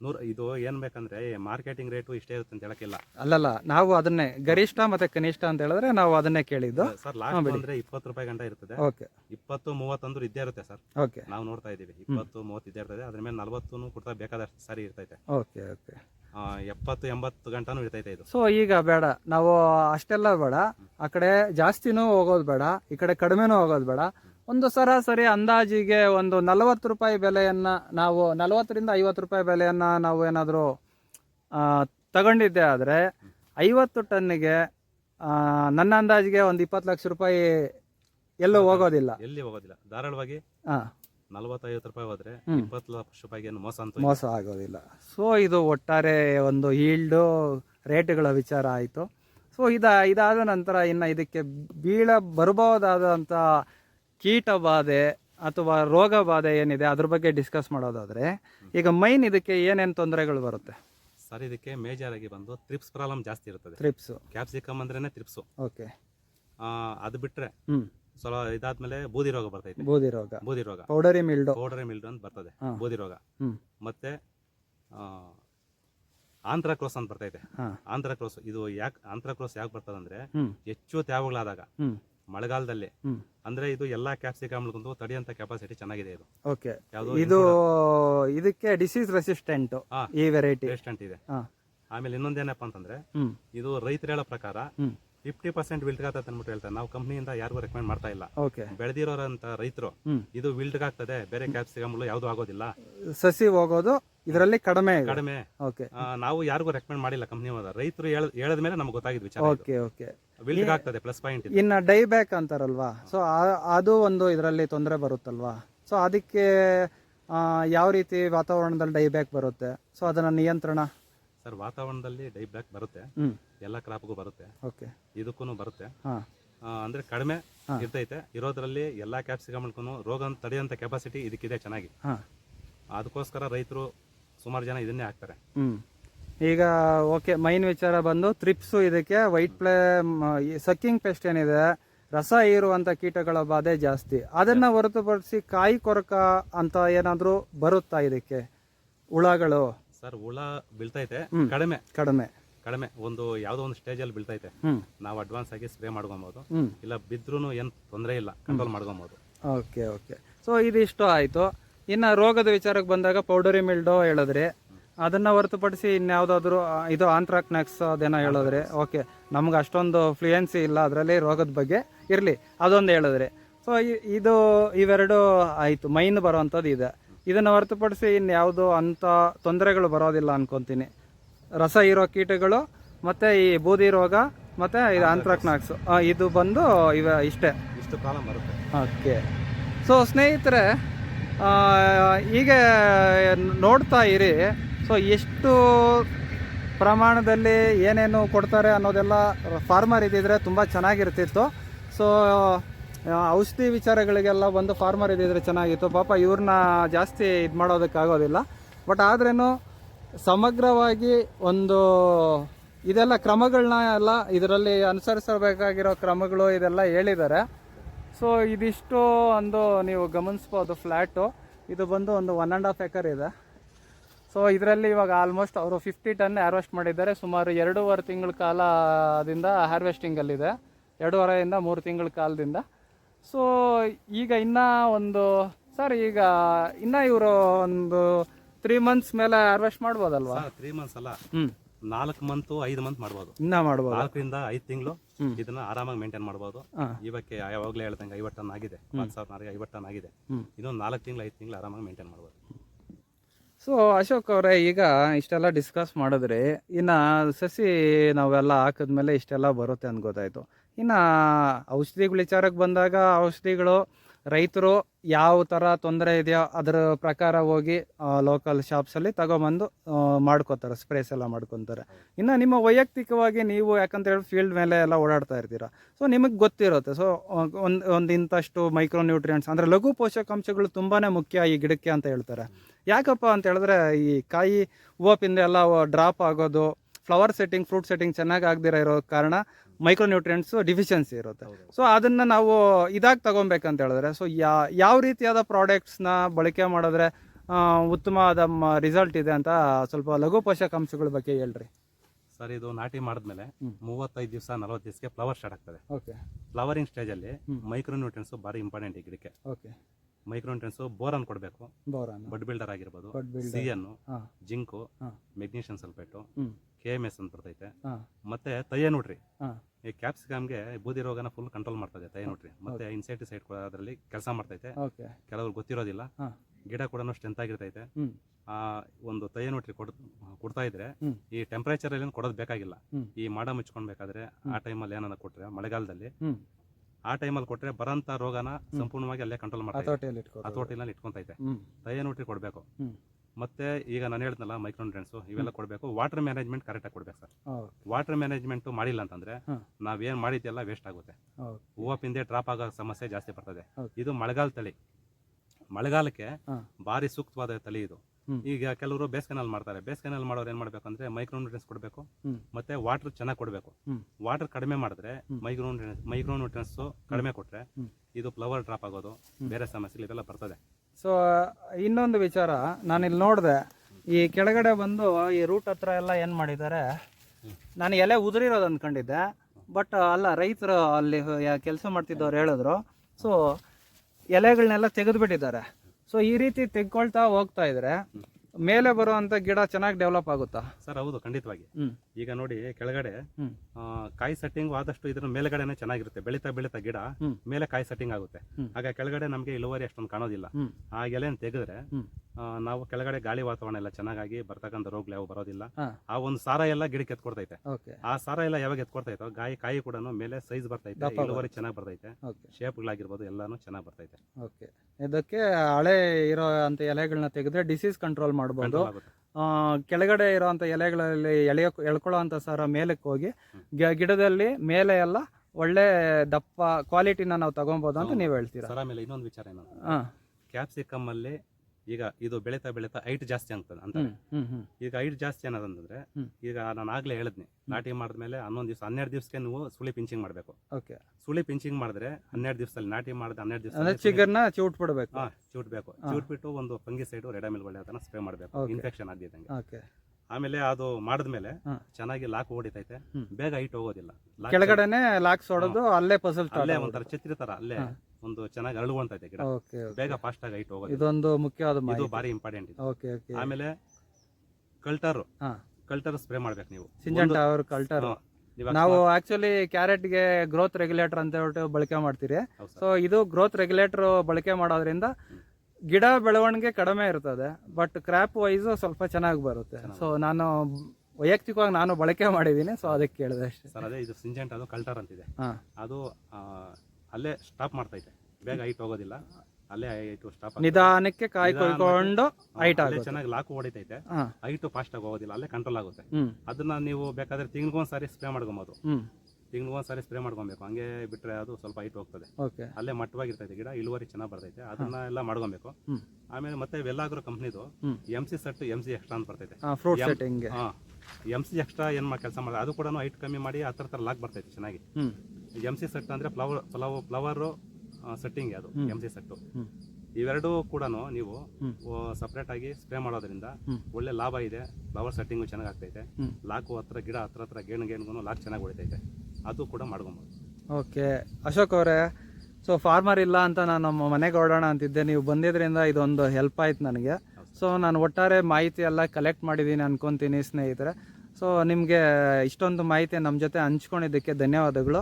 ನೂರು ಇದು ಏನ್ ಬೇಕಂದ್ರೆ ಮಾರ್ಕೆಟಿಂಗ್ ರೇಟು ಇಷ್ಟೇ ಇರುತ್ತೆ ಅಂತ ಹೇಳಕ್ಕಿಲ್ಲ. ಅಲ್ಲಲ್ಲ ನಾವು ಅದನ್ನೇ ಗರಿಷ್ಠ ಮತ್ತೆ ಕನಿಷ್ಠ ಅಂತ ಹೇಳಿದ್ರೆ ನಾವು ಅದನ್ನೇ ಕೇಳಿದ್ದು. Sir last. ಅಂದ್ರೆ ಇಪ್ಪತ್ತು ರೂಪಾಯಿ ಗಂಟ ಇರ್ತದೆ. ಓಕೆ. ಇಪ್ಪತ್ತು ಮೂವತ್ತಂದ್ರು ಇದ್ದೇ ಇರುತ್ತೆ ಸರ್. ಓಕೆ. ನಾವು ನೋಡ್ತಾ ಇದೀವಿ ಇಪ್ಪತ್ತು ಮೂವತ್ತು ಇದ್ದೇ ಇರ್ತದೆ. ಅದ್ರ ಮೇಲೆ ನಲ್ವತ್ತು ಕೊಡ್ತಾ ಬೇಕಾದಷ್ಟು ಸರಿ ಇರ್ತೈತೆ. Okay okay. ಎಪ್ಪತ್ತು ಎಂಬತ್ತು ಗಂಟನೂ ಇರ್ತೈತೆ ಇದು. ಸೊ ಈಗ ಬೇಡ. ನಾವು ಅಷ್ಟೆಲ್ಲ ಬೇಡ. ಆ ಕಡೆ ಜಾಸ್ತಿನೂ ಹೋಗೋದು ಬೇಡ. ಈ ಕಡೆ ಕಡಿಮೆನೂ ಹೋಗೋದು ಬೇಡ. ಒಂದು ಸರಾಸರಿ ಅಂದಾಜಿಗೆ ಒಂದು ನಲವತ್ತು ರೂಪಾಯಿ ಬೆಲೆಯನ್ನ ನಾವು ನಲವತ್ತರಿಂದ ಐವತ್ತು ರೂಪಾಯಿ ಬೆಲೆಯನ್ನ ನಾವು ಏನಾದರೂ ತಗೊಂಡಿದ್ದೆ ಆದರೆ ಐವತ್ತು ಟನ್ನಿಗೆ ನನ್ನ ಅಂದಾಜಿಗೆ ಒಂದು ಇಪ್ಪತ್ತು ಲಕ್ಷ ರೂಪಾಯಿ ಎಲ್ಲೂ ಹೋಗೋದಿಲ್ಲ. ಎಲ್ಲಿ ಹೋಗೋದಿಲ್ಲ? ಧಾರಾಳವಾಗಿ ಹಾಂ ನಲವತ್ತೈವತ್ತು ರೂಪಾಯಿ ಹೋದ್ರೆ ಹ್ಮ್. ಇಪ್ಪತ್ತು ಲಕ್ಷ ರೂಪಾಯಿಗೆ ಏನು ಮೋಸ ಅಂತ ಮೋಸ ಆಗೋದಿಲ್ಲ. ಸೊ ಇದು ಒಟ್ಟಾರೆ ಒಂದು ಈಲ್ಡು ರೇಟ್ಗಳ ವಿಚಾರ ಆಯಿತು. ಸೊ ಇದ ಇದಾದ ನಂತರ ಇನ್ನು ಇದಕ್ಕೆ ಬೀಳ ಬರಬಹುದಾದಂಥ ಕೀಟ ಬಾಧೆ ಅಥವಾ ರೋಗ ಬಾಧೆ ಏನಿದೆ ಅದ್ರ ಬಗ್ಗೆ ಡಿಸ್ಕಸ್ ಮಾಡೋದಾದರೆ ಈಗ ಮೈನ್ ಇದಕ್ಕೆ ಏನೇನು ತೊಂದರೆಗಳು ಬರುತ್ತೆ? ಸರ್ ಇದಕ್ಕೆ ಮೇಜರ್ ಆಗಿ ಬಂದು ತ್ರಿಪ್ಸ್ ಪ್ರಾಬ್ಲಮ್ ಜಾಸ್ತಿ ಇರುತ್ತದೆ ತ್ರಿಪ್ಸು ಕ್ಯಾಪ್ಸಿಕಮ್ ಅಂದ್ರೇನೆ ತ್ರಿಪ್ಸು ಓಕೆ. ಅದು ಬಿಟ್ರೆ ಸ್ವಲ್ಪ ಇದಾದ್ಮೇಲೆ ಬೂದಿ ರೋಗ ಬರ್ತೈತೆ. ಬೂದಿ ರೋಗ. ಬೂದಿ ರೋಗ. ಪೌಡರಿ ಮಿಲ್ಡ್ ಪೌಡರಿ ಮಿಲ್ಡ್ ಅಂತ ಬರ್ತದೆ. ಬೂದಿ ರೋಗ. ಮತ್ತೆ ಆಂಧ್ರಕ್ರೋಸ್ ಅಂತ ಬರ್ತೈತೆ. ಆಂಧ್ರಕ್ರೋಸ್ ಇದು ಯಾಕೆ ಆಂಧ್ರಕ್ರೋಸ್ ಯಾಕೆ ಬರ್ತದೆ ಅಂದ್ರೆ ಹೆಚ್ಚು ತ್ಯಾವಗಳಾದಾಗ. ಮಳೆಗಾಲದಲ್ಲಿ. ಅಂದ್ರೆ ಇದು ಎಲ್ಲಾ ಕ್ಯಾಪ್ಸಿಕಮ್ಗಳಿಗೂ ತಡೆಯಂತ ಕೆಪಾಸಿಟಿ ಚೆನ್ನಾಗಿದೆ ಇದು. ಓಕೆ. ಯಾವುದು ಇದು ಇದಕ್ಕೆ ಡಿಸೀಸ್ ರೆಸಿಸ್ಟೆಂಟ್. ಈ ವೆರೈಟಿ ರೆಸಿಸ್ಟೆಂಟ್ ಇದೆ. ಆಮೇಲೆ ಇನ್ನೊಂದೇನಪ್ಪ ಅಂತಂದ್ರೆ ಇದು ರೈತರ ಹೇಳೋ ಪ್ರಕಾರ. ಫಿಫ್ಟಿ ಪರ್ಸೆಂಟ್ ವಿಲ್ಡ್ ಆಗ್ತದೆ ಅಂದ್ಬಿಟ್ಟು ಹೇಳ್ತಾರೆ. ನಾವು ಕಂಪ್ನಿಯಿಂದ ಯಾರಿಗೂ ರೆಕಮೆಂಡ್ ಮಾಡ್ತಾ ಇಲ್ಲ. ಓಕೆ ಬೆಳೆದಿರೋರಂತ ರೈತರು ಇದು ವಿಲ್ಡ್ ಆಗ್ತದೆ ಬೇರೆ ಕ್ಯಾಪ್ಸಿಕಮ್ಗಳು ಯಾವ್ದು ಆಗೋದಿಲ್ಲ. ಸಸಿ ಹೋಗೋದು ಇದರಲ್ಲಿ ಕಡಿಮೆ ಕಡಿಮೆ. ಓಕೆ ನಾವು ಯಾರಿಗೂ ರೆಕಮೆಂಡ್ ಮಾಡಿಲ್ಲ ಕಂಪ್ನಿ ರೈತರು ಹೇಳದ ಮೇಲೆ ನಮ್ಗೆ ಗೊತ್ತಾಗಿದ್ ವಿಚಾರ ಓಕೆ ಓಕೆ ವಿಲ್ಡ್ ಆಗ್ತದೆ ಪ್ಲಸ್ ಪಾಯಿಂಟ್ ಇನ್ನ ಡೈ ಬ್ಯಾಕ್ ಅಂತಾರಲ್ವಾ ಸೊ ಅದು ಒಂದು ಇದರಲ್ಲಿ ತೊಂದರೆ ಬರುತ್ತಲ್ವಾ? ಸೊ ಅದಕ್ಕೆ ಯಾವ ರೀತಿ ವಾತಾವರಣದಲ್ಲಿ ಡೈ ಬ್ಯಾಕ್ ಬರುತ್ತೆ? ಸೊ ಅದನ್ನ ನಿಯಂತ್ರಣ ಸರ್ ವಾತಾವರಣದಲ್ಲಿ ಡೈ ಬ್ಲ್ಯಾಕ್ ಬರುತ್ತೆ. ಹ್ಮ್. ಎಲ್ಲ ಕ್ರಾಪ್ಗೂ ಬರುತ್ತೆ. ಓಕೆ. ಇದಕ್ಕೂ ಬರುತ್ತೆ. ಹಾಂ. ಆ, ಅಂದ್ರೆ ಕಡಿಮೆ ಹಾ. ಇರ್ತೈತೆ. ಇರೋದ್ರಲ್ಲಿ ಎಲ್ಲಾ ಕ್ಯಾಪ್ಸಿಕಮ್ಗೂ ರೋಗ ತಡೆಯುವಂತ ಕೆಪಾಸಿಟಿ ಇದಕ್ಕಿದೆ ಚೆನ್ನಾಗಿ. ಹಾಂ. ಅದಕ್ಕೋಸ್ಕರ ರೈತರು ಸುಮಾರು ಜನ ಇದನ್ನೇ ಹಾಕ್ತಾರೆ. ಹ್ಮ್. ಈಗ ಓಕೆ ಮೈನ್ ವಿಚಾರ ಬಂದು ತ್ರಿಪ್ಸು ಇದಕ್ಕೆ ವೈಟ್ ಪ್ಲೇ ಸಕ್ಕಿಂಗ್ ಪೆಸ್ಟ್ ಏನಿದೆ ರಸ ಹೀರುವಂತ ಕೀಟಗಳ ಬಾಧೆ ಜಾಸ್ತಿ. ಅದನ್ನ ಹೊರತುಪಡಿಸಿ ಕಾಯಿ ಕೊರಕ ಅಂತ ಏನಾದರೂ ಬರುತ್ತಾ ಇದಕ್ಕೆ? ಹುಳಗಳು. ಸರ್ ಹುಳ ಬೀಳ್ತೈತೆ. ಕಡಿಮೆ. ಕಡಿಮೆ. ಕಡಿಮೆ. ಒಂದು ಯಾವ್ದೋ ಒಂದು ಸ್ಟೇಜ್ ಅಲ್ಲಿ ಬೀಳ್ತೈತೆ. ನಾವು ಅಡ್ವಾನ್ಸ್ ಆಗಿ ಸ್ಪ್ರೇ ಮಾಡ್ಕೊಬಹುದು ಇಲ್ಲ ಬಿದ್ರೂ ಏನ್ ತೊಂದರೆ ಇಲ್ಲ. ಕಂಟ್ರೋಲ್ ಮಾಡ್ಕೊಬಹುದು ಓಕೆ ಓಕೆ. ಸೊ ಇದಿಷ್ಟು ಆಯ್ತು. ಇನ್ನ ರೋಗದ ವಿಚಾರಕ್ಕೆ ಬಂದಾಗ ಪೌಡರಿ ಮಿಲ್ಡೋ ಹೇಳಿದ್ರೆ. ಅದನ್ನ ಹೊರತುಪಡಿಸಿ ಇನ್ಯಾವುದಾದ್ರೂ ಇದು ಆಂಥ್ರಾಕ್ನಾಕ್ಸ್ ಅದೇನ ಹೇಳಿದ್ರೆ. ಓಕೆ. ನಮ್ಗೆ ಅಷ್ಟೊಂದು ಫ್ಲೂಯೆನ್ಸಿ ಇಲ್ಲ ಅದರಲ್ಲಿ ರೋಗದ ಬಗ್ಗೆ ಇರಲಿ. ಅದೊಂದು ಹೇಳಿದ್ರೆ. ಸೊ ಇದು ಇವೆರಡು ಆಯಿತು. ಮೈನ್ ಬರೋವಂಥದ್ದು ಇದೆ. ಇದನ್ನು ಹೊರತುಪಡಿಸಿ ಇನ್ಯಾವುದೋ ಅಂಥ ತೊಂದರೆಗಳು ಬರೋದಿಲ್ಲ ಅನ್ಕೊತೀನಿ. ರಸ ಇರೋ ಕೀಟಗಳು ಮತ್ತು ಈ ಬೂದಿ ರೋಗ ಮತ್ತು ಇದು ಆಂಥ್ರಾಕ್ನಾಕ್ಸ್ ಇದು ಬಂದು ಇವ ಇಷ್ಟೇ. ಇಷ್ಟು ಕಾಲ ಬರುತ್ತೆ. ಓಕೆ. ಸೊ ಸ್ನೇಹಿತರೆ ಹೀಗೆ ನೋಡ್ತಾ ಇರಿ. ಸೊ ಎಷ್ಟು ಪ್ರಮಾಣದಲ್ಲಿ ಏನೇನು ಕೊಡ್ತಾರೆ ಅನ್ನೋದೆಲ್ಲ ಫಾರ್ಮರ್ ಇದ್ದಿದ್ರೆ ತುಂಬ ಚೆನ್ನಾಗಿರ್ತಿತ್ತು. ಸೊ ಔಷಧಿ ವಿಚಾರಗಳಿಗೆಲ್ಲ ಬಂದು ಫಾರ್ಮರ್ ಇದ್ದಿದ್ರೆ ಚೆನ್ನಾಗಿತ್ತು. ಪಾಪ ಇವ್ರನ್ನ ಜಾಸ್ತಿ ಇದು ಮಾಡೋದಕ್ಕಾಗೋದಿಲ್ಲ ಬಟ್ ಆದ್ರೂ ಸಮಗ್ರವಾಗಿ ಒಂದು ಇದೆಲ್ಲ ಕ್ರಮಗಳನ್ನ ಎಲ್ಲ ಇದರಲ್ಲಿ ಅನುಸರಿಸಬೇಕಾಗಿರೋ ಕ್ರಮಗಳು ಇದೆಲ್ಲ ಹೇಳಿದ್ದಾರೆ. ಸೊ ಇದಿಷ್ಟು ಒಂದು ನೀವು ಗಮನಿಸ್ಬೋದು ಫ್ಲ್ಯಾಟು ಇದು ಬಂದು ಒಂದು ಒನ್ ಆ್ಯಂಡ್ ಹಾಫ್ ಎಕರ್ ಇದೆ. ಸೊ ಇದರಲ್ಲಿ ಇವಾಗ ಆಲ್ಮೋಸ್ಟ್ ಅವರು ಫಿಫ್ಟಿ ಟನ್ ಹಾರ್ವೆಸ್ಟ್ ಮಾಡಿದ್ದಾರೆ. ಸುಮಾರು ಎರಡೂವರೆ ತಿಂಗಳ ಕಾಲದಿಂದ ಹಾರ್ವೆಸ್ಟಿಂಗಲ್ಲಿದೆ ಎರಡೂವರೆಯಿಂದ ಮೂರು ತಿಂಗಳ ಕಾಲದಿಂದ. ಸೊ ಈಗ ಇನ್ನ ಒಂದು ಸರ್ ಈಗ ಇನ್ನ ಇವರು ಒಂದು ತ್ರೀ ಮಂತ್ಸ್ ಮೇಲೆ ಹಾರ್ವೆಸ್ಟ್ ಮಾಡ್ಬೋದಲ್ವಾ? ತ್ರೀ ಮಂತ್ಸ್ ಅಲ್ಲ. ನಾಲ್ಕು ಮಂತ್ ಐದು ಮಂತ್ ಮಾಡ್ಬೋದು. ಇನ್ನ ಮಾಡ್ಬೋದು. ನಾಲ್ಕರಿಂದ ಐದು ತಿಂಗಳು ಇದನ್ನ ಆರಾಮಾಗಿ ಮೇಂಟೈನ್ ಮಾಡ್ಬೋದು. ಇವಕ್ಕೆ ಯಾವಾಗಲೇ ಹೇಳ್ದಂಗೆ ಐವತ್ತು ಟನ್ ಆಗಿದೆ. ಐವತ್ತು ಟನ್ ಆಗಿದೆ. ಇನ್ನೊಂದು ನಾಲ್ಕು ತಿಂಗಳು ಐದು ತಿಂಗಳು ಆರಾಮಾಗಿ ಮೇಂಟೈನ್ ಮಾಡ್ಬೋದು. ಸೊ ಅಶೋಕ್ ಅವರೇ ಈಗ ಇಷ್ಟೆಲ್ಲ ಡಿಸ್ಕಸ್ ಮಾಡಿದ್ರಿ ಇನ್ನು ಸಸಿ ನಾವೆಲ್ಲ ಹಾಕಿದ್ಮೇಲೆ ಇಷ್ಟೆಲ್ಲ ಬರುತ್ತೆ ಅಂತ ಗೊತ್ತಾಯಿತು. ಇನ್ನು ಔಷಧಿಗಳ ವಿಚಾರಕ್ಕೆ ಬಂದಾಗ ಔಷಧಿಗಳು ರೈತರು ಯಾವ ಥರ ತೊಂದರೆ ಇದೆಯೋ ಅದರ ಪ್ರಕಾರ ಹೋಗಿ ಲೋಕಲ್ ಶಾಪ್ಸಲ್ಲಿ ತಗೊಂಬಂದು ಮಾಡ್ಕೋತಾರೆ ಸ್ಪ್ರೇಸ್ ಎಲ್ಲ ಮಾಡ್ಕೊತಾರೆ. ಇನ್ನು ನಿಮ್ಮ ವೈಯಕ್ತಿಕವಾಗಿ ನೀವು ಯಾಕಂತ ಹೇಳಿ ಫೀಲ್ಡ್ ಮೇಲೆ ಎಲ್ಲ ಓಡಾಡ್ತಾ ಇರ್ತೀರ. ಸೊ ನಿಮಗೆ ಗೊತ್ತಿರುತ್ತೆ. ಸೊ ಒಂದು ಒಂದು ಇಂಥಷ್ಟು ಮೈಕ್ರೋ ನ್ಯೂಟ್ರಿಯೆಂಟ್ಸ್ ಅಂದರೆ ಲಘು ಪೋಷಕಾಂಶಗಳು ತುಂಬಾ ಮುಖ್ಯ ಈ ಗಿಡಕ್ಕೆ ಅಂತ ಹೇಳ್ತಾರೆ. ಯಾಕಪ್ಪ ಅಂತ ಹೇಳಿದ್ರೆ ಈ ಕಾಯಿ ಹೂವಪ್ಪಿಂದ ಪಿಂದೆ ಎಲ್ಲ ಡ್ರಾಪ್ ಆಗೋದು ಫ್ಲವರ್ ಸೆಟ್ಟಿಂಗ್ ಫ್ರೂಟ್ ಸೆಟ್ಟಿಂಗ್ ಚೆನ್ನಾಗಿ ಆಗದಿರೋ ಇರೋ ಕಾರಣ ಮೈಕ್ರೋ ನ್ಯೂಟ್ರಿಯೆಂಟ್ಸ್ ಡಿಫಿಷಿಯನ್ಸಿ ಇರುತ್ತೆ ಸೊ ಅದನ್ನು ನಾವು ಇದಾಗಿ ತಗೊಬೇಕಂತ ಹೇಳಿದ್ರೆ ಸೊ ಯಾ ಯಾವ ರೀತಿಯಾದ ಪ್ರಾಡಕ್ಟ್ಸ್ನ ಬಳಕೆ ಮಾಡಿದ್ರೆ ಉತ್ತಮ ಉತ್ತಮವಾದ ರಿಸಲ್ಟ್ ಇದೆ ಅಂತ ಸ್ವಲ್ಪ ಲಘು ಪೋಷಕಾಂಶಗಳ ಬಗ್ಗೆ ಹೇಳ್ರಿ. ಸರ್ ಇದು ನಾಟಿ ಮಾಡಿದ್ಮೇಲೆ. ಮೂವತ್ತೈದು ದಿವಸ ನಲವತ್ತು ದಿವಸಕ್ಕೆ ಫ್ಲವರ್ ಸ್ಟಾರ್ಟ್ ಆಗ್ತದೆ. ಓಕೆ ಫ್ಲವರಿಂಗ್ ಸ್ಟೇಜಲ್ಲಿ ಹ್ಮ್. ಮೈಕ್ರೋ ನ್ಯೂಟ್ರಿಯನ್ಸ್ ಭಾರಿ ಇಂಪಾರ್ಟೆಂಟ್ ಇದಕ್ಕೆ ಮೈಕ್ರೋ ನ್ಯೂಟ್ರಿಯನ್ಸ್ ಬೋರನ್ ಕೊಡಬೇಕು. ಬೋರನ್. ಬಡ್ ಬಿಲ್ಡರ್ ಆಗಿರ್ಬೋದು. Bud builder. C N zinc magnesium magnesium sulphate ಹ್ಮ್. ಕೆ ಎಂ ಎಸ್ ಅಂತ ಬರ್ತೈತೆ. ಹಾಂ. ಮತ್ತೆ ತಯ್ಯ ನೋಡ್ರಿ ಹಾಂ. ಈ ಕ್ಯಾಪ್ಸಿಕಮ್ಗೆ ಬೂದಿ ರೋಗನ ಫುಲ್ ಕಂಟ್ರೋಲ್ ಮಾಡ್ತದೆ ನೋಡ್ರಿ ಮತ್ತೆ ಇನ್ಸೆಕ್ಟಿಸೈಡ್ ಅದರಲ್ಲಿ ಕೆಲಸ ಮಾಡ್ತೈತೆ. ಓಕೆ. ಕೆಲವ್ರು ಗೊತ್ತಿರೋದಿಲ್ಲ. ಹಾಂ. ಗಿಡ ಕೂಡ ಸ್ಟ್ರೆಂತ್ ಆಗಿರ್ತೈತೆ. ಹ್ಮ್. ಆ ಒಂದು ತಯ್ಯ ನೋಟ್ರಿ ಕೊಡ್ ಕೊಡ್ತಾ ಇದ್ರೆ ಹ್ಮ್. ಈ ಟೆಂಪರೇಚರ್ ಅಲ್ಲಿ ಕೊಡೋದು ಬೇಕಾಗಿಲ್ಲ. ಹ್ಮ್. ಈ ಮಾಡ ಮುಚ್ಕೊಂಡ್ಬೇಕಾದ್ರೆ ಆ ಟೈಮಲ್ಲಿ ಏನನ್ನ ಕೊಟ್ರೆ ಮಳೆಗಾಲದಲ್ಲಿ ಹ್ಮ್. ಆ ಟೈಮಲ್ಲಿ ಕೊಟ್ಟರೆ ಬರಂತ ರೋಗನ ಸಂಪೂರ್ಣವಾಗಿ ಅಲ್ಲೇ ಕಂಟ್ರೋಲ್ ಮಾಡ್ತಾರೆ ಹತೋಟಿನಲ್ಲಿ ಇಟ್ಕೊಂತೈತೆ ತಯ ನೋಟ್ರಿ ಕೊಡಬೇಕು. ಮತ್ತೆ ಈಗ ನಾನು ಹೇಳಿದ್ನಲ್ಲ ಮೈಕ್ರೋನ್ಯೂಟ್ರೆಂಟ್ಸ್ ಇವೆಲ್ಲ ಕೊಡಬೇಕು. ವಾಟರ್ ಮ್ಯಾನೇಜ್ಮೆಂಟ್ ಕರೆಕ್ಟಾಗಿ ಕೊಡ್ಬೇಕು ಸರ್. ವಾಟರ್ ಮ್ಯಾನೇಜ್ಮೆಂಟ್ ಮಾಡಿಲ್ಲ ಅಂತಂದ್ರೆ. ನಾವೇನ್ ಮಾಡಿದ್ದೆಲ್ಲ ವೇಸ್ಟ್ ಆಗುತ್ತೆ. ಹೂವ ಪಿಂದೆ ಡ್ರಾಪ್ ಆಗೋ ಸಮಸ್ಯೆ ಜಾಸ್ತಿ ಬರ್ತದೆ. ಇದು ಮಳೆಗಾಲ ತಳಿ. ಮಳೆಗಾಲಕ್ಕೆ. ಭಾರಿ ಸೂಕ್ತವಾದ ತಳಿ ಇದು. ಈಗ ಕೆಲವರು ಬೇಸಿಗೆನಲ್ಲಿ ಮಾಡ್ತಾರೆ. ಬೇಸಿಗೆನಲ್ಲಿ ಮಾಡೋರು ಏನ್ ಮಾಡ್ಬೇಕು ಅಂದ್ರೆ ಮೈಕ್ರೋನ್ಯೂಟ್ರೆನ್ಸ್ ಕೊಡಬೇಕು. ಮತ್ತೆ ವಾಟರ್ ಚೆನ್ನಾಗಿ ಕೊಡಬೇಕು. ವಾಟರ್ ಕಡಿಮೆ ಮಾಡಿದ್ರೆ ಮೈಕ್ರೋ ಮೈಕ್ರೋನ್ಯೂಟ್ರೆನ್ಸ್ ಮೈಕ್ರೋನ್ಯೂಟ್ರೆನ್ಸ್ ಕಡಿಮೆ ಕೊಟ್ರೆ ಇದು ಫ್ಲವರ್ ಡ್ರಾಪ್ ಆಗೋದು ಬೇರೆ ಸಮಸ್ಯೆ ಇದೆಲ್ಲ ಬರ್ತದೆ. ಸೊ ಇನ್ನೊಂದು ವಿಚಾರ ನಾನು ಇಲ್ಲಿ ನೋಡಿದೆ ಈ ಕೆಳಗಡೆ ಬಂದು ಈ ರೂಟ್ ಹತ್ರ ಎಲ್ಲ ಏನು ಮಾಡಿದ್ದಾರೆ ನಾನು ಎಲೆ ಉದುರಿರೋದು ಅಂದ್ಕೊಂಡಿದ್ದೆ ಬಟ್ ಅಲ್ಲ ರೈತರು ಅಲ್ಲಿ ಕೆಲಸ ಮಾಡ್ತಿದ್ದವ್ರು ಹೇಳಿದ್ರು. ಸೊ ಎಲೆಗಳನ್ನೆಲ್ಲ ತೆಗೆದುಬಿಟ್ಟಿದ್ದಾರೆ. ಸೊ ಈ ರೀತಿ ತೆಗ್ಕೊಳ್ತಾ ಹೋಗ್ತಾ ಇದ್ರೆ ಮೇಲೆ ಬರುವಂತ ಗಿಡ ಚೆನ್ನಾಗಿ ಡೆವಲಪ್ ಆಗುತ್ತಾ? ಸರ್ ಹೌದು ಖಂಡಿತವಾಗಿ. ಈಗ ನೋಡಿ ಕೆಳಗಡೆ ಕಾಯಿ ಸೆಟ್ಟಿಂಗ್ ಆದಷ್ಟು ಇದ್ರ ಮೇಲ್ಗಡೆನೆ ಚೆನ್ನಾಗಿರುತ್ತೆ. ಬೆಳೀತಾ ಬೆಳೀತಾ ಗಿಡ ಮೇಲೆ ಕಾಯಿ ಸೆಟ್ಟಿಂಗ್ ಆಗುತ್ತೆ. ಹಾಗೆ ಆಗ ಕೆಳಗಡೆ ನಮಗೆ ಇಳುವರಿ ಅಷ್ಟೊಂದು ಕಾಣೋದಿಲ್ಲ. ಆ ಎಲೆಯನ್ನು ತೆಗೆದ್ರೆ ನಾವು ಕೆಳಗಡೆ ಗಾಳಿ ವಾತಾವರಣ ಎಲ್ಲ ಚೆನ್ನಾಗಿ ಬರ್ತಕ್ಕಂಥ ರೋಗಗಳು ಯಾವ ಬರೋದಿಲ್ಲ. ಹಾ. ಆ ಒಂದು ಸಾರ ಎಲ್ಲ ಗಿಡಕ್ಕೆ ಎತ್ಕೊಡ್ತೈತೆ. ಓಕೆ. ಆ ಸಾರ ಎಲ್ಲ ಯಾವಾಗ ಎತ್ಕೊಡ್ತೈತೋ ಗಾಯಿ ಕಾಯಿ ಕೂಡ ಮೇಲೆ ಸೈಜ್ ಬರ್ತೈತೆ ದಪ್ಪ ಇಳುವರಿ ಚೆನ್ನಾಗಿ ಬರ್ತೈತೆ. ಓಕೆ. ಶೇಪ್ಗಳಾಗಿರ್ಬೋದು ಎಲ್ಲಾನು ಚೆನ್ನಾಗಿ ಬರ್ತೈತೆ. ಓಕೆ. ಇದಕ್ಕೆ ಹಳೆ ಇರೋ ಅಂತ ಎಲೆಗಳನ್ನ ತೆಗೆದ್ರೆ ಡಿಸೀಸ್ ಕಂಟ್ರೋಲ್ ಮಾಡ್ಬೋದು. Control ಆಗುತ್ತೆ. ಆ, ಕೆಳಗಡೆ ಇರೋಂಥ ಎಲೆಗಳಲ್ಲಿ ಎಳೆಯ ಎಳ್ಕೊಳ್ಳೋಂಥ ಸರ ಮೇಲಕ್ಕೆ ಹೋಗಿ ಗಿ- ಗಿಡದಲ್ಲಿ ಮೇಲೆ ಎಲ್ಲ ಒಳ್ಳೆ ದಪ್ಪ ಕ್ವಾಲಿಟಿನ ನಾವು ತಗೊಬೋದು ಅಂತ ನೀವು ಹೇಳ್ತೀರಾ? ಸರ ಮೇಲೆ ಇನ್ನೊಂದು ವಿಚಾರ ಏನು ಹಾಂ. ಕ್ಯಾಪ್ಸಿಕಮ್ ಅಲ್ಲಿ ಈಗ ಇದು ಬೆಳೀತಾ ಬೆಳೀತಾ ಹೈಟ್ ಜಾಸ್ತಿ ಆಗ್ತದೆ ಅಂತ ಈಗ ಹೈಟ್ ಜಾಸ್ತಿ ಅನ್ನೋದಂದ್ರೆ. ಈಗ ನಾನು ಆಗ್ಲೇ ಹೇಳಿದ್ನಿ ನಾಟಿ ಮಾಡಿದ್ಮೇಲೆ ಹನ್ನೊಂದು ದಿವಸ ಹನ್ನೆರಡು ದಿವಸಕ್ಕೆ ನೀವು ಸುಳಿ ಪಿಂಚಿಂಗ್ ಮಾಡಬೇಕು. ಓಕೆ. ಸುಳಿ ಪಿಂಚಿಂಗ್ ಮಾಡಿದ್ರೆ ಹನ್ನೆರಡು ದಿವಸದಲ್ಲಿ ನಾಟಿ ಮಾಡಿದ ಹನ್ನೆರಡು ದಿವಸ ಚಿಗರ್ನ ಚೂಟ್ ಬಿಡಬೇಕು ಚೂಟ್ ಚೂಟ್ಬೇಕು. ಚೂಟ್ ಬಿಟ್ಟು ಒಂದು ಫಂಗಿ ಸೈಡ್ ರೆಡಮಿಲ್ ಒಳ್ಳೆ ಅದನ್ನ ಸ್ಪ್ರೇ ಮಾಡಬೇಕು. ಇನ್ಫೆಕ್ಷನ್ ಆಗಿದ್ದಂಗೆ ಓಕೆ. ಆಮೇಲೆ ಅದು ಮಾಡಿದ್ಮೇಲೆ. ಚೆನ್ನಾಗಿ ಲಾಕ್ ಹೊಡಿತೈತೆ. ಬೇಗ ಹೈಟ್ ಹೋಗೋದಿಲ್ಲ. ಕೆಳಗಡೆನೆ ಲಾಕ್ಸ್ ಹೊಡೆದು ಅಲ್ಲೇ ಫಸಲ್ ಅಲ್ಲೇ ಒಂಥರ ಛತ್ರಿ ತರ ಅಲ್ಲೇ. ಒಂದು ಚೆನ್ನಾಗಿ ಅರಳುವಂತೈತೆ ಗಿಡ. ಓಕೆ ಬೇಗ ಫಾಸ್ಟ್ ಆಗಿ ಹೈಟ್ ಹೋಗೋದು. ಇದೊಂದು ಮುಖ್ಯವಾದ ಇದು ಮಾಹಿತಿ. ಬಾರಿ ಇಂಪಾರ್ಟೆಂಟ್ ಇದು. Okay okay. ಆಮೇಲೆ ಕಲ್ಟರ್. ಹಾ. ಕಲ್ಟರ್ ಸ್ಪ್ರೇ ಮಾಡ್ಬೇಕು ನೀವು. ಸಿಂಜಂಟ ಅವ್ರ ಕಲ್ಟರ್. ಹಾ. ನಾವು ಆಕ್ಚುಲಿ ಕ್ಯಾರೆಟ್ಗೆ ಗ್ರೋತ್ ರೆಗ್ಯುಲೇಟರ್ ಅಂತ ಹೇಳ್ಬಿಟ್ಟು ಬಳಕೆ ಮಾಡ್ತೀರಿ. ಹೌದು. ಸೊ ಇದು ಗ್ರೋತ್ ರೆಗ್ಯುಲೇಟರ್ ಬಳಕೆ ಮಾಡೋದ್ರಿಂದ ಗಿಡ ಬೆಳವಣಿಗೆ ಕಡಿಮೆ ಇರ್ತದೆ ಬಟ್ ಕ್ರಾಪ್ ವೈಸ್ ಸ್ವಲ್ಪ ಚೆನ್ನಾಗಿ ಬರುತ್ತೆ. ಸೊ ನಾನು ವೈಯಕ್ತಿಕವಾಗಿ ನಾನು ಬಳಕೆ ಮಾಡಿದ್ದೀನಿ ಸೊ ಅದಕ್ಕೆ ಕೇಳಿದೆ ಅಷ್ಟೇ. ಸರ್ ಅದೇ ಇದು ಸಿಂಜೆಂಟ್ ಅದು ಕಲ್ಟರ್ ಅಂತಿದೆ. ಹಾಂ. ಅದು ಅಲ್ಲೇ ಸ್ಟಾಪ್ ಮಾಡ್ತೈತೆ. ಬೇಗ ಹೈಟ್ ಹೋಗೋದಿಲ್ಲ. ಅಲ್ಲೇ ಹೈಟ್ ಸ್ಟಾಪ್ ನಿಧಾನಕ್ಕೆ ಕಾಯಿ ಕೊಯ್ಕೊಂಡು ಹೈಟ್ ಆಗುತ್ತೆ. ಚೆನ್ನಾಗಿ ಲಾಕ್ ಹೊಡಿತೈತೆ. ಹೈಟ್ ಫಾಸ್ಟ್ ಆಗಿ ಹೋಗೋದಿಲ್ಲ. ಅಲ್ಲೇ ಕಂಟ್ರೋಲ್ ಆಗುತ್ತೆ. ಅದನ್ನ ನೀವು ಬೇಕಾದ್ರೆ ತಿಂಗ್ಳಿಗೊಂದ್ ಸಾರಿ ಸ್ಪ್ರೇ ಮಾಡ್ಕೊಬೋದು. ತಿಂಗ್ಳಿಗೊಂದ್ ಸಾರಿ ಸ್ಪ್ರೇ ಮಾಡ್ಕೊಬೇಕು. ಹಂಗೆ ಬಿಟ್ರೆ ಅದು ಸ್ವಲ್ಪ ಹೈಟ್ ಹೋಗ್ತದೆ. ಅಲ್ಲೇ ಮಟ್ಟವಾಗಿರ್ತೈತೆ ಗಿಡ. ಇಳುವರಿ ಚೆನ್ನಾಗಿ ಬರ್ತೈತೆ. ಅದನ್ನ ಎಲ್ಲ ಮಾಡ್ಕೊಬೇಕು. ಆಮೇಲೆ ಮತ್ತೆ ವೆಲ್ಲಾಗ್ರೋ ಕಂಪ್ನಿದು. M C set M C extra ಅಂತ ಬರ್ತೈತೆ. ಎಂ- ಸಿ ಎಕ್ಸ್ಟ್ರಾ ಏನ್ ಮಾಡಿ ಕೆಲಸ ಮಾಡಿ ಅದು ಕೂಡ ಹೈಟ್ ಕಮ್ಮಿ ಮಾಡಿ ಆ ತರ ಥರ ಲಾಕ್ ಬರ್ತೈತೆ ಚೆನ್ನಾಗಿ. ಹ್ಞೂ ಎಂ ಸಿ ಸೆಟ್ ಅಂದ್ರೆ ಫ್ಲವರ್ ಫ್ಲವ್ ಫ್ಲವರ್ ಸೆಟ್ಟಿಂಗ್ ಅದು ಎಂ ಸಿ ಸೆಟ್ಟು. ಇವೆರಡೂ ಕೂಡ ನೀವು. ಸಪ್ರೇಟ್ ಆಗಿ ಸ್ಪ್ರೇ ಮಾಡೋದ್ರಿಂದ ಒಳ್ಳೆ ಲಾಭ ಇದೆ ಫ್ಲವರ್ ಸೆಟ್ಟಿಂಗು ಚೆನ್ನಾಗಿ ಆಗ್ತೈತೆ. ಲಾಕು ಹತ್ರ ಗಿಡ ಹತ್ರ ಹತ್ರ ಗೇಣು ಗೇಣ್ಗೂ ಲಾಕ್ ಚೆನ್ನಾಗಿ ಹೊಡಿತೈತೆ. ಅದು ಕೂಡ ಮಾಡ್ಕೊಬೋದು. ಓಕೆ. ಅಶೋಕ್ ಅವರೇ ಸೊ ಫಾರ್ಮರ್ ಇಲ್ಲ ಅಂತ ನಾನು ನಮ್ಮ ಮನೆಗೆ ಓಡೋಣ ಅಂತಿದ್ದೆ. ನೀವು ಬಂದಿದ್ರಿಂದ ಇದೊಂದು ಹೆಲ್ಪ್ ಆಯ್ತು ನನಗೆ. ಸೊ ನಾನು ಒಟ್ಟಾರೆ ಮಾಹಿತಿ ಎಲ್ಲ ಕಲೆಕ್ಟ್ ಮಾಡಿದ್ದೀನಿ ಅನ್ಕೊತೀನಿ ಸ್ನೇಹಿತರೆ. ಸೊ ನಿಮಗೆ ಇಷ್ಟೊಂದು ಮಾಹಿತಿ ನಮ್ಮ ಜೊತೆ ಹಂಚ್ಕೊಂಡಿದ್ದಕ್ಕೆ ಧನ್ಯವಾದಗಳು.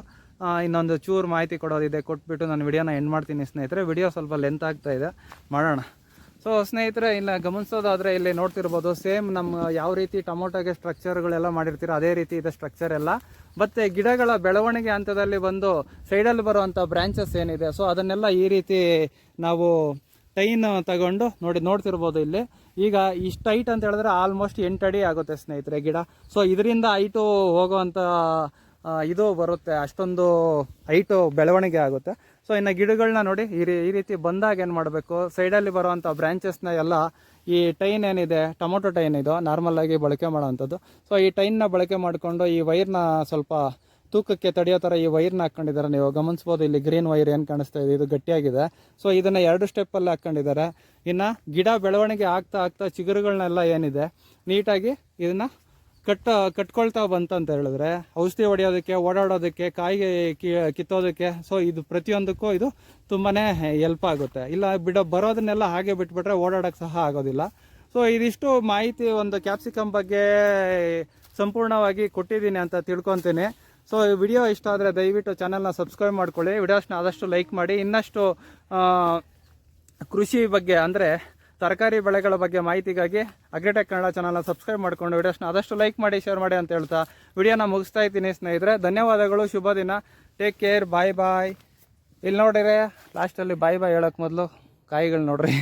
ಇನ್ನೊಂದು ಚೂರು ಮಾಹಿತಿ ಕೊಡೋದಿದೆ, ಕೊಟ್ಬಿಟ್ಟು ನಾನು ವಿಡಿಯೋನ ಎಂಡ್ ಮಾಡ್ತೀನಿ ಸ್ನೇಹಿತರೆ. ವಿಡಿಯೋ ಸ್ವಲ್ಪ ಲೆಂತ್ ಆಗ್ತಾ ಇದೆ. ಮಾಡೋಣ. ಸೊ ಸ್ನೇಹಿತರೆ ಇಲ್ಲ ಗಮನಿಸೋದಾದರೆ ಇಲ್ಲಿ ನೋಡ್ತಿರ್ಬೋದು ಸೇಮ್ ನಮ್ಮ ಯಾವ ರೀತಿ ಟೊಮೊಟೊಗೆ ಸ್ಟ್ರಕ್ಚರ್ಗಳೆಲ್ಲ ಮಾಡಿರ್ತೀರೋ ಅದೇ ರೀತಿ ಇದೆ ಸ್ಟ್ರಕ್ಚರ್ ಎಲ್ಲ. ಮತ್ತು ಗಿಡಗಳ ಬೆಳವಣಿಗೆ ಹಂತದಲ್ಲಿ ಬಂದು ಸೈಡಲ್ಲಿ ಬರುವಂಥ ಬ್ರ್ಯಾಂಚಸ್ ಏನಿದೆ ಸೊ ಅದನ್ನೆಲ್ಲ ಈ ರೀತಿ ನಾವು ಟೈನ್ ತಗೊಂಡು ನೋಡಿ, ನೋಡ್ತಿರ್ಬೋದು ಇಲ್ಲಿ. ಈಗ ಇಷ್ಟು ಹೈಟ್ ಅಂತ ಹೇಳಿದ್ರೆ ಆಲ್ಮೋಸ್ಟ್ ಎಂಟು ಅಡಿ ಆಗುತ್ತೆ ಸ್ನೇಹಿತರೆ ಗಿಡ. ಸೊ ಇದರಿಂದ ಹೈಟು ಹೋಗುವಂಥ ಇದು ಬರುತ್ತೆ, ಅಷ್ಟೊಂದು ಹೈಟು ಬೆಳವಣಿಗೆ ಆಗುತ್ತೆ. ಸೊ ಇನ್ನು ಗಿಡಗಳನ್ನ ನೋಡಿ, ಈ ರೀ, ಈ ರೀತಿ ಬಂದಾಗ ಏನು ಮಾಡಬೇಕು ಸೈಡಲ್ಲಿ ಬರುವಂಥ ಬ್ರಾಂಚಸ್ನ ಎಲ್ಲ ಈ ಟೈನ್ ಏನಿದೆ, ಟೊಮೊಟೊ ಟೈನ್ ಇದು ನಾರ್ಮಲ್ ಆಗಿ ಬಳಕೆ ಮಾಡೋವಂಥದ್ದು. ಸೊ ಈ ಟೈನ್ನ ಬಳಕೆ ಮಾಡಿಕೊಂಡು ಈ ವೈರ್ನ ಸ್ವಲ್ಪ ತೂಕಕ್ಕೆ ತಡೆಯೋ ಥರ ಈ ವೈರ್ನ ಹಾಕ್ಕೊಂಡಿದ್ದಾರೆ ನೀವು ಗಮನಿಸ್ಬೋದು, ಇಲ್ಲಿ ಗ್ರೀನ್ ವೈರ್ ಏನು ಕಾಣಿಸ್ತಾ ಇದೆ, ಇದು ಗಟ್ಟಿಯಾಗಿದೆ. ಸೊ ಇದನ್ನು ಎರಡು ಸ್ಟೆಪ್ಪಲ್ಲಿ ಹಾಕ್ಕೊಂಡಿದ್ದಾರೆ ಇನ್ನು ಗಿಡ ಬೆಳವಣಿಗೆ ಆಗ್ತಾ ಆಗ್ತಾ ಚಿಗುರುಗಳನ್ನೆಲ್ಲ ಏನಿದೆ, ನೀಟಾಗಿ ಇದನ್ನು ಕಟ್ಟ, ಕಟ್ಕೊಳ್ತಾ ಬಂತಂತ ಹೇಳಿದ್ರೆ, ಔಷಧಿ ಹೊಡೆಯೋದಕ್ಕೆ, ಓಡಾಡೋದಕ್ಕೆ, ಕಾಯಿಗೆ ಕಿತ್ತೋದಕ್ಕೆ ಸೊ ಇದು ಪ್ರತಿಯೊಂದಕ್ಕೂ ಇದು ತುಂಬಾ ಹೆಲ್ಪ್ ಆಗುತ್ತೆ. ಇಲ್ಲ, ಬಿಡೋ, ಬರೋದನ್ನೆಲ್ಲ ಹಾಗೆ ಬಿಟ್ಬಿಟ್ರೆ ಓಡಾಡೋಕ್ಕೆ ಸಹ ಆಗೋದಿಲ್ಲ. ಸೊ ಇದಿಷ್ಟು ಮಾಹಿತಿ ಒಂದು ಕ್ಯಾಪ್ಸಿಕಮ್ ಬಗ್ಗೆ ಸಂಪೂರ್ಣವಾಗಿ ಕೊಟ್ಟಿದ್ದೀನಿ ಅಂತ ತಿಳ್ಕೊತೀನಿ. ಸೊ ಈ ವಿಡಿಯೋ ಇಷ್ಟ ಆದರೆ ದಯವಿಟ್ಟು ಚಾನಲ್ನ ಸಬ್ಸ್ಕ್ರೈಬ್ ಮಾಡ್ಕೊಳ್ಳಿ. ವಿಡಿಯೋಸ್ನ ಆದಷ್ಟು ಲೈಕ್ ಮಾಡಿ. ಇನ್ನಷ್ಟು ಕೃಷಿ ಬಗ್ಗೆ ಅಂದರೆ ತರಕಾರಿ ಬೆಳೆಗಳ ಬಗ್ಗೆ ಮಾಹಿತಿಗಾಗಿ ಅಗ್ರಿಟೆಕ್ ಕನ್ನಡ ಚಾನಲ್ನ ಸಬ್ಸ್ಕ್ರೈಬ್ ಮಾಡ್ಕೊಂಡು ವಿಡಿಯೋಸ್ನ ಆದಷ್ಟು ಲೈಕ್ ಮಾಡಿ ಶೇರ್ ಮಾಡಿ ಅಂತ ಹೇಳ್ತಾ ವಿಡಿಯೋನ ಮುಗಿಸ್ತಾ ಇದ್ದೀನಿ ಸ್ನೇಹಿತರೆ. ಧನ್ಯವಾದಗಳು, ಶುಭ ದಿನ. ಟೇಕ್ ಕೇರ್ ಬಾಯ್ ಬಾಯ್ ಇಲ್ಲಿ ನೋಡಿರಿ ಲಾಸ್ಟಲ್ಲಿ ಬಾಯ್ ಬಾಯ್ ಹೇಳೋಕ್ಕೆ ಮೊದಲು ಕಾಯಿಗಳು ನೋಡ್ರಿ.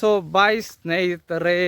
ಸೊ ಬಾಯ್ ಸ್ನೇಹಿತರೇ.